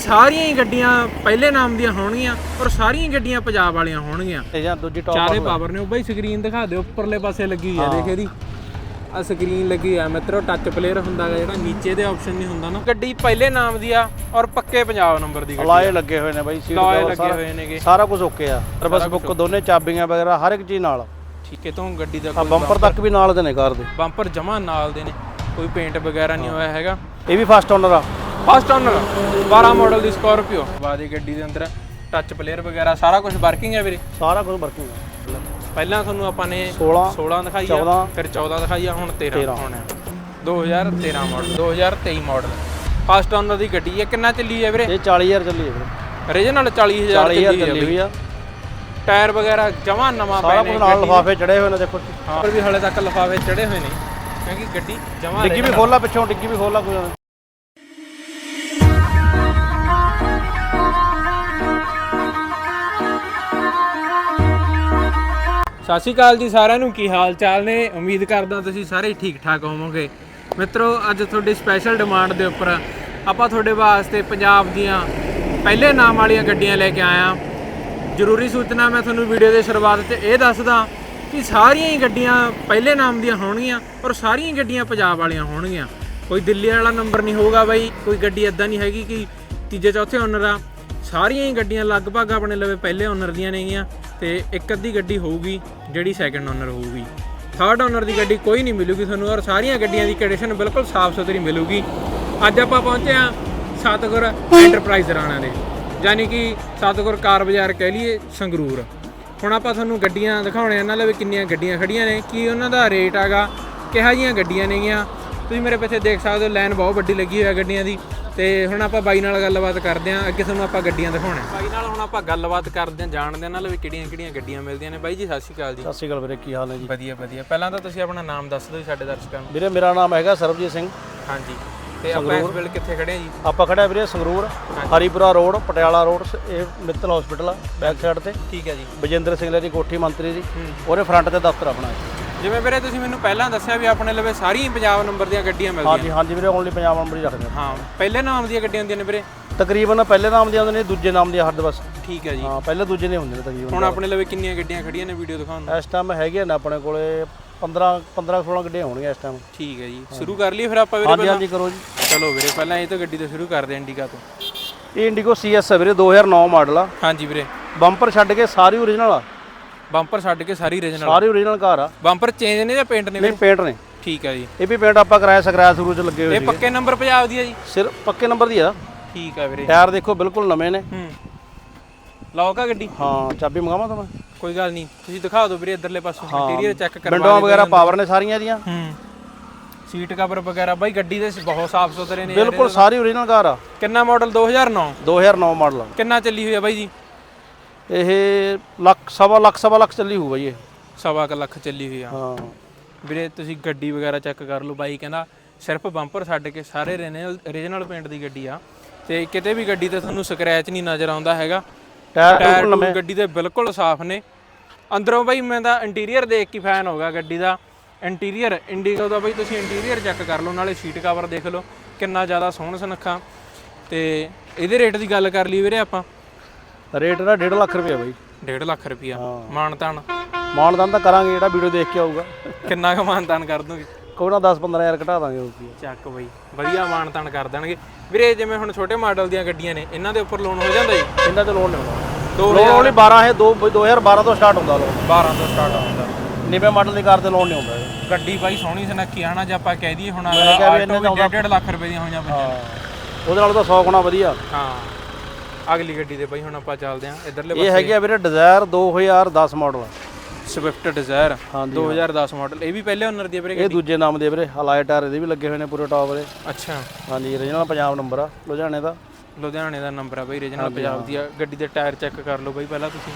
ਸਾਰੀਆਂ ਹੀ ਗੱਡੀਆਂ ਪਹਿਲੇ ਨਾਮ ਦੀਆਂ ਹੋਣਗੀਆਂ ਔਰ ਸਾਰੀਆਂ ਹੀ ਗੱਡੀਆਂ ਪੰਜਾਬ ਵਾਲੀਆਂ ਹੋਣਗੀਆਂ। ਇਹ ਜਾਂ ਦੂਜੀ ਟੌਪ ਚਾਰੇ ਪਾਵਰ ਨੇ ਉਹ ਬਾਈ ਸਕਰੀਨ ਦਿਖਾ ਦਿਓ ਉੱਪਰਲੇ ਪਾਸੇ ਲੱਗੀ ਆ ਦੇਖ ਇਹਦੀ। ਆ ਸਕਰੀਨ ਲੱਗੀ ਆ ਮਿੱਤਰੋ ਟੱਚ ਪਲੇਅਰ ਹੁੰਦਾ ਗਾ ਜਿਹੜਾ ਨੀਚੇ ਦੇ ਆਪਸ਼ਨ ਨਹੀਂ ਹੁੰਦਾ ਨਾ। ਗੱਡੀ ਪਹਿਲੇ ਨਾਮ ਦੀ ਆ ਔਰ ਪੱਕੇ ਪੰਜਾਬ ਨੰਬਰ ਦੀ ਗੱਡੀ ਅਲਾਏ ਲੱਗੇ ਹੋਏ ਨੇ ਬਾਈ ਸੀਟ ਲਾਏ ਲੱਗੇ ਹੋਏ ਨੇਗੇ। ਸਾਰਾ ਕੁਝ ਓਕੇ ਆ। ਸਰਵਿਸ ਬੁੱਕ ਦੋਨੇ ਚਾਬੀਆਂ ਵਗੈਰਾ ਹਰ ਇੱਕ ਚੀਜ਼ ਨਾਲ। ਠੀਕ ਹੈ ਤੋਂ ਗੱਡੀ ਦਾ ਕੋਈ ਬੰਪਰ ਤੱਕ ਵੀ ਨਾਲ ਦੇ ਨੇ ਕਾਰ ਦੇ। ਬੰਪਰ ਜਮਾ ਨਾਲ ਦੇ ਨੇ ਕੋਈ ਪੇਂਟ ਵਗੈਰਾ ਨਹੀਂ ਹੋਇਆ ਹੈਗਾ। ਇਹ ਵੀ ਫਸਟ ਓਨਰ ਆ। ਫਸਟ ਓਨਰ 12 ਮਾਡਲ ਦੀ ਸਕਾਰਪੀਓ ਬਾਦੀ ਗੱਡੀ ਦੇ ਅੰਦਰ ਟੱਚ ਪਲੇਅਰ ਵਗੈਰਾ ਸਾਰਾ ਕੁਝ ਵਰਕਿੰਗ ਹੈ ਵੀਰੇ? ਸਾਰਾ ਕੁਝ ਵਰਕਿੰਗ ਆ ਪਹਿਲਾਂ ਤੁਹਾਨੂੰ ਆਪਾਂ ਨੇ 16 16 ਦਿਖਾਈ ਆ 14 ਫਿਰ 14 ਦਿਖਾਈ ਆ ਹੁਣ 13 ਹੁਣ 2013 ਮਾਡਲ 2023 ਮਾਡਲ ਫਸਟ ਓਨਰ ਦੀ ਗੱਡੀ ਹੈ ਕਿੰਨਾ ਚੱਲੀ ਹੈ ਵੀਰੇ? ਇਹ 40000 ਚੱਲੀ ਹੈ ਵੀਰੇ। ਰੀਜਨਲ 40000 40000 ਚੱਲੀ ਹੈ ਹੋਈ ਆ। ਟਾਇਰ ਵਗੈਰਾ ਜਮਾ ਨਵਾਂ ਸਾਰਾ ਕੁਝ ਨਾਲ ਲਿਫਾਫੇ ਚੜੇ ਹੋਏ ਨੇ ਦੇਖੋ। ਹਾਂ। ਪਰ ਵੀ ਹਲੇ ਤੱਕ ਲਫਾਵੇ ਚੜੇ ਹੋਏ ਨੇ ਕਿਉਂਕਿ ਗੱਡੀ ਜਮਾ ਡਿੱਗੀ ਵੀ ਖੋਲਾ ਪਿੱਛੋਂ ਡਿੱਗੀ ਵੀ ਖੋਲਾ ਕੋਈ ਸਤਿ ਸ਼੍ਰੀ ਅਕਾਲ ਜੀ ਸਾਰਿਆਂ ਨੂੰ, ਕੀ ਹਾਲ ਚਾਲ ਨੇ? ਉਮੀਦ ਕਰਦਾ ਤੁਸੀਂ ਸਾਰੇ ਠੀਕ ਠਾਕ ਹੋਵੋਗੇ। ਮਿੱਤਰੋ, ਅੱਜ ਤੁਹਾਡੀ ਸਪੈਸ਼ਲ ਡਿਮਾਂਡ ਦੇ ਉੱਪਰ ਆਪਾਂ ਤੁਹਾਡੇ ਵਾਸਤੇ ਪੰਜਾਬ ਦੀਆਂ ਪਹਿਲੇ ਨਾਮ ਵਾਲੀਆਂ ਗੱਡੀਆਂ ਲੈ ਕੇ ਆਇਆ। ਜ਼ਰੂਰੀ ਸੂਚਨਾ, ਮੈਂ ਤੁਹਾਨੂੰ ਵੀਡੀਓ ਦੇ ਸ਼ੁਰੂਆਤ 'ਚ ਇਹ ਦੱਸਦਾ ਕਿ ਸਾਰੀਆਂ ਹੀ ਗੱਡੀਆਂ ਪਹਿਲੇ ਨਾਮ ਦੀਆਂ ਹੋਣਗੀਆਂ ਔਰ ਸਾਰੀਆਂ ਹੀ ਗੱਡੀਆਂ ਪੰਜਾਬ ਵਾਲੀਆਂ ਹੋਣਗੀਆਂ। ਕੋਈ ਦਿੱਲੀ ਵਾਲਾ ਨੰਬਰ ਨਹੀਂ ਹੋਊਗਾ ਬਾਈ, ਕੋਈ ਗੱਡੀ ਇਦਾਂ ਨਹੀਂ ਹੈਗੀ ਕਿ ਤੀਜੇ, ਚੌਥੇ ਓਨਰ ਆ। ਸਾਰੀਆਂ ਹੀ ਗੱਡੀਆਂ ਲਗਭਗ ਆਪਣੇ ਲਵੇ ਪਹਿਲੇ ਓਨਰ ਦੀਆਂ ਨੇਗੀਆਂ। ਤੇ ਇੱਕ ਅੱਧੀ ਗੱਡੀ ਹੋਊਗੀ, ਜਿਹੜੀ ਸੈਕੰਡ ਓਨਰ ਹੋਊਗੀ। ਥਰਡ ਓਨਰ ਦੀ ਗੱਡੀ ਕੋਈ ਨਹੀਂ ਮਿਲੂਗੀ ਤੁਹਾਨੂੰ ਔਰ ਸਾਰੀਆਂ ਗੱਡੀਆਂ ਦੀ ਕੰਡੀਸ਼ਨ ਬਿਲਕੁਲ ਸਾਫ਼ ਸੁਥਰੀ ਮਿਲੂਗੀ। ਅੱਜ ਆਪਾਂ ਪਹੁੰਚੇ ਆ ਸਤਗੁਰ ਐਂਟਰਪ੍ਰਾਈਜ਼ ਰਾਣਾ ਦੇ, ਯਾਨੀ ਕਿ ਸਤਗੁਰ ਕਾਰ ਬਾਜ਼ਾਰ ਕਹਿ ਲਈਏ ਸੰਗਰੂਰ। ਹੁਣ ਆਪਾਂ ਤੁਹਾਨੂੰ ਗੱਡੀਆਂ ਦਿਖਾਉਣੇ ਇਹਨਾਂ ਇਹਨਾਂ ਵੀ ਕਿੰਨੀਆਂ ਗੱਡੀਆਂ ਖੜੀਆਂ ਨੇ, ਕੀ ਉਹਨਾਂ ਦਾ ਰੇਟ ਹੈਗਾ, ਕਿਹੋ ਜੀਆਂ ਗੱਡੀਆਂ ਨੇਗੀਆਂ। ਤੁਸੀਂ ਮੇਰੇ ਪਿੱਛੇ ਦੇਖ ਸਕਦੇ ਹੋ, ਲਾਈਨ ਬਹੁਤ ਵੱਡੀ ਲੱਗੀ ਹੋਈ ਹੈ ਗੱਡੀਆਂ ਦੀ। ਤੇ ਹੁਣ ਆਪਾਂ ਬਾਈ ਨਾਲ ਗੱਲਬਾਤ ਕਰਦੇ ਆਂ ਅੱਗੇ ਤੁਹਾਨੂੰ ਆਪਾਂ ਗੱਡੀਆਂ ਦਿਖਾਉਣੇ। ਬਾਈ ਨਾਲ ਹੁਣ ਆਪਾਂ ਗੱਲਬਾਤ ਕਰਦੇ ਆਂ ਜਾਣਦੇ ਆਂ ਨਾਲ ਵੀ ਕਿਹੜੀਆਂ ਕਿਹੜੀਆਂ ਗੱਡੀਆਂ ਮਿਲਦੀਆਂ ਨੇ। ਬਾਈ ਜੀ ਸਤਿ ਸ਼੍ਰੀ ਅਕਾਲ ਜੀ। ਸਤਿ ਸ਼੍ਰੀ ਅਕਾਲ ਵੀਰੇ ਕੀ ਹਾਲ ਹੈ ਜੀ? ਵਧੀਆ ਵਧੀਆ। ਪਹਿਲਾਂ ਤਾਂ ਤੁਸੀਂ ਆਪਣਾ ਨਾਮ ਦੱਸ ਦਿਓ ਜੀ ਸਾਡੇ ਦਰਸ਼ਕਾਂ ਨੂੰ। ਵੀਰੇ ਮੇਰਾ ਨਾਮ ਹੈਗਾ ਸਰਬਜੀਤ ਸਿੰਘ। ਹਾਂਜੀ। ਤੇ ਆਪਾਂ ਇਸ ਵੇਲੇ ਕਿੱਥੇ ਖੜੇ ਆਂ ਜੀ? ਆਪਾਂ ਖੜਾ ਵੀਰੇ ਸੰਗਰੂਰ ਹਰੀਪੁਰਾ ਰੋਡ ਪਟਿਆਲਾ ਰੋਡ ਇਹ ਮਿੱਤਲ ਹਸਪੀਟਲ ਆ ਬੈਕ ਸਾਈਡ ਤੇ। ਠੀਕ ਹੈ ਜੀ। ਬਜਿੰਦਰ ਸਿੰਘ ਦੀ ਕੋਠੀ ਮੰਤਰੀ ਦੀ ਉਹਦੇ ਫਰੰਟ ਤੇ ਦਫ਼ਤਰ ਆਪਣਾ। ਹੈ। ਜਿਵੇਂ ਵੀਰੇ ਤੁਸੀਂ ਮੈਨੂੰ ਪਹਿਲਾਂ ਦੱਸਿਆ ਵੀ ਆਪਣੇ ਲਵੇ ਸਾਰੀਆਂ ਹੀ ਪੰਜਾਬ ਨੰਬਰ ਦੀਆਂ ਗੱਡੀਆਂ ਮਿਲਦੀਆਂ ਹਾਂਜੀ ਹਾਂਜੀ ਵੀਰੇ ਓਨਲੀ ਪੰਜਾਬ ਨੰਬਰ ਹੀ ਰੱਖਦੇ ਹਾਂ ਪਹਿਲੇ ਨਾਮ ਦੀਆਂ ਗੱਡੀਆਂ ਹੁੰਦੀਆਂ ਨੇ ਵੀਰੇ? ਤਕਰੀਬਨ ਪਹਿਲੇ ਨਾਮ ਦੀਆਂ ਹੁੰਦੇ ਨੇ ਦੂਜੇ ਨਾਮ ਦੀਆਂ ਬਸ। ਠੀਕ ਹੈ ਜੀ। ਹਾਂ ਪਹਿਲੇ ਦੂਜੇ ਨੇ ਹੁੰਦੇ ਨੇ ਤਕਰੀਬਨ। ਹੁਣ ਆਪਣੇ ਲਵੇ ਕਿੰਨੀਆਂ ਗੱਡੀਆਂ ਖੜੀਆਂ ਨੇ ਵੀਡੀਓ ਦਿਖਾਉਣ ਨੂੰ? ਇਸ ਟਾਈਮ ਹੈਗੇ ਨੇ ਆਪਣੇ ਕੋਲੇ 15 15 16 ਗੱਡੀਆਂ ਹੋਣਗੀਆਂ ਇਸ ਟਾਈਮ ਠੀਕ ਹੈ ਜੀ। ਸ਼ੁਰੂ ਕਰ ਲਈਏ ਫਿਰ ਆਪਾਂ ਵੀਰੇ ਹਾਂਜੀ ਹਾਂਜੀ ਕਰੋ ਜੀ। ਚਲੋ ਵੀਰੇ ਪਹਿਲਾਂ ਇਹ ਤੋਂ ਗੱਡੀ ਤੋਂ ਸ਼ੁਰੂ ਕਰਦੇ ਆਂ ਇੰਡੀਕਾ ਤੋਂ। ਇਹ ਇੰਡੀਗੋ ਸੀਐਸ ਹੈ ਵੀਰੇ 2009 ਮਾਡਲ ਆ। ਹਾਂਜੀ ਵੀਰੇ। ਬੰਪਰ ਛੱਡ ਕੇ ਸਾਰੀ ਓਰੀਜਨਲ ਆ। ਬੰਪਰ ਛੱਡ ਕੇ ਸਾਰੀ ਰੀਜਨਲ ਸਾਰੀ ਓਰੀਜਨਲ ਕਾਰ ਆ। ਬੰਪਰ ਚੇਂਜ ਨੇ ਜਾਂ ਪੇਂਟ ਨੇ ਨਹੀਂ ਵੀਰੇ ਪੇਂਟ ਨੇ ਠੀਕ ਹੈ ਜੀ। ਇਹ ਵੀ ਪੇਂਟ ਆਪਾਂ ਕਰਾਇਆ ਸਕਰਾਇਆ ਸ਼ੁਰੂ ਚ ਲੱਗੇ ਹੋਏ ਇਹ ਸੀ ਪੱਕੇ ਨੰਬਰ ਪੰਜਾਬ ਦੀ ਹੈ ਜੀ। ਸਿਰ ਪੱਕੇ ਨੰਬਰ ਦੀ ਆ। ਠੀਕ ਹੈ ਵੀਰੇ। ਟਾਇਰ ਦੇਖੋ ਬਿਲਕੁਲ ਨਵੇਂ ਨੇ। ਹੂੰ। ਲੌਕ ਆ ਗੱਡੀ? ਹਾਂ ਚਾਬੀ ਮੰਗਾਵਾਂ ਤਾਂ ਮੈਂ? ਕੋਈ ਗੱਲ ਨਹੀਂ। ਤੁਸੀਂ ਦਿਖਾ ਦਿਓ ਵੀਰੇ ਇੱਧਰਲੇ ਪਾਸੋਂ ਇੰਟੀਰੀਅਰ ਚੈੱਕ ਕਰਵਾ ਵਿੰਡੋਆਂ ਵਗੈਰਾ ਪਾਵਰ ਨੇ ਸਾਰੀਆਂ ਦੀਆਂ ਹੂੰ। ਸੀਟ ਕਵਰ ਵਗੈਰਾ ਬਾਈ ਗੱਡੀ ਦੇ ਬਹੁਤ ਸਾਫ਼ ਸੁਥਰੇ ਨੇ। ਬਿਲਕੁਲ ਸਾਰੀ ਓਰੀਜਨਲ ਕਾਰ ਆ। ਕਿੰਨਾ ਮਾਡਲ 2009 2009 ਮਾਡਲ ਕਿੰਨਾ ਚੱਲੀ ਹੋਈ ਆ ਬਾਈ ਜੀ? ਇਹ ਲੱਖ ਸਵਾ ਲੱਖ ਸਵਾ ਲੱਖ ਚੱਲੀ ਹੋਊ ਬਾਈ ਇਹ। ਸਵਾ ਕੁ ਲੱਖ ਚੱਲੀ ਹੋਈ ਆ। ਹਾਂ। ਵੀਰੇ ਤੁਸੀਂ ਗੱਡੀ ਵਗੈਰਾ ਚੈੱਕ ਕਰ ਲਓ ਬਾਈ ਕਹਿੰਦਾ ਸਿਰਫ ਬੰਪਰ ਛੱਡ ਕੇ ਸਾਰੇ ਰੀਜਨਲ ਪੇਂਟ ਦੀ ਗੱਡੀ ਆ। ਤੇ ਕਿਤੇ ਵੀ ਗੱਡੀ ਤੇ ਤੁਹਾਨੂੰ ਸਕ੍ਰੈਚ ਨਹੀਂ ਨਜ਼ਰ ਆਉਂਦਾ ਹੈਗਾ। ਟਾਇਰ ਟੂਰ ਗੱਡੀ ਦੇ ਬਿਲਕੁਲ ਸਾਫ਼ ਨੇ। ਅੰਦਰੋਂ ਬਾਈ ਮੈਂ ਤਾਂ ਇੰਟੀਰੀਅਰ ਦੇਖ ਕੇ ਫੈਨ ਹੋ ਗਿਆ ਗੱਡੀ ਦਾ। ਇੰਟੀਰੀਅਰ ਇੰਡੀਗੋ ਦਾ ਬਾਈ ਤੁਸੀਂ ਇੰਟੀਰੀਅਰ ਚੈੱਕ ਕਰ ਲਓ ਨਾਲੇ ਸੀਟ ਕਵਰ ਦੇਖ ਲਓ ਕਿੰਨਾ ਜ਼ਿਆਦਾ ਸੋਹਣਾ ਸੁਨੱਖਾ। ਤੇ ਇਹਦੇ ਰੇਟ ਦੀ ਗੱਲ ਕਰ ਲਈ ਵੀਰੇ ਆਪਾਂ। ਰੇਟ ਦਾ 1.5 ਲੱਖ ਰੁਪਏ ਬਾਈ। 1.5 ਲੱਖ ਰੁਪਿਆ ਮਾਨਤਾਨ। ਮਾਨਦਾਨ ਤਾਂ ਕਰਾਂਗੇ ਜਿਹੜਾ ਵੀਡੀਓ ਦੇਖ ਕੇ ਆਊਗਾ। ਕਿੰਨਾ ਕੁ ਮਾਨਤਾਨ ਕਰ ਦੋਗੇ? ਕੋਈ ਨਾ 10 15000 ਘਟਾ ਦਾਂਗੇ ਆ। ਚੱਕ ਬਈ ਵਧੀਆ ਮਾਨਤਾਨ ਕਰ ਦੇਣਗੇ। ਵੀਰੇ ਜਿਵੇਂ ਹੁਣ ਛੋਟੇ ਮਾਡਲ ਦੀਆਂ ਗੱਡੀਆਂ ਨੇ ਇਹਨਾਂ ਦੇ ਉੱਪਰ ਲੋਨ ਹੋ ਜਾਂਦਾ ਜੀ? ਇਹਨਾਂ ਤੇ ਲੋਨ ਨਹੀਂ ਹੁੰਦਾ ਲੋਨ ਓਨਲੀ 12 ਹੈ 2 2012 ਤੋਂ ਸਟਾਰਟ ਹੁੰਦਾ ਲੋਨ 12 ਤੋਂ ਸਟਾਰਟ ਹੁੰਦਾ। ਨੀਵੇਂ ਮਾਡਲ ਦੀ ਕਾਰ ਤੇ ਲੋਨ ਨਹੀਂ ਹੁੰਦਾ। ਗੱਡੀ ਬਾਈ ਸੋਹਣੀ ਸੁਨੱਖੀ ਆ ਨਾ ਜੇ ਆਪਾਂ ਕਹਿ ਦਈਏ ਹੁਣ ਆਟੋ ਵੀ 1.5 ਲੱਖ ਰੁਪਏ ਦੀਆਂ ਹੋਈਆਂ ਪਈਆਂ। ਉਹਦੇ ਨਾਲ ਤਾਂ 100 ਗੁਣਾ ਵਧੀਆ। ਹਾਂ। ਅਗਲੀ ਗੱਡੀ ਦੇ ਬਾਈ ਹੁਣ ਆਪਾਂ ਚੱਲਦੇ ਆਂ ਇਧਰਲੇ ਇਹ ਹੈਗੀ ਆ ਵੀਰੇ ਡਿਜ਼ਾਇਰ 2010 ਮਾਡਲ ਸਵਿਫਟ ਡਿਜ਼ਾਇਰ ਹਾਂਜੀ 2010 ਮਾਡਲ ਇਹ ਵੀ ਪਹਿਲੇ ਓਨਰ ਦੀ ਆ ਵੀਰੇ ਇਹ ਦੂਜੇ ਨਾਮ ਦੇ ਵੀਰੇ ਹਲਾਏ ਟਾਇਰ ਇਹਦੇ ਵੀ ਲੱਗੇ ਹੋਏ ਨੇ ਪੂਰੇ ਟੌਪ ਦੇ ਅੱਛਾ। ਹਾਂਜੀ ਰੀਜਨਲ ਪੰਜਾਬ ਨੰਬਰ ਆ ਲੁਧਿਆਣੇ ਦਾ। ਲੁਧਿਆਣੇ ਦਾ ਨੰਬਰ ਆ ਬਾਈ ਰੀਜਨਲ ਪੰਜਾਬ ਦੀ ਆ। ਗੱਡੀ ਦੇ ਟਾਇਰ ਚੈੱਕ ਕਰ ਲਓ ਬਾਈ ਪਹਿਲਾਂ ਤੁਸੀਂ।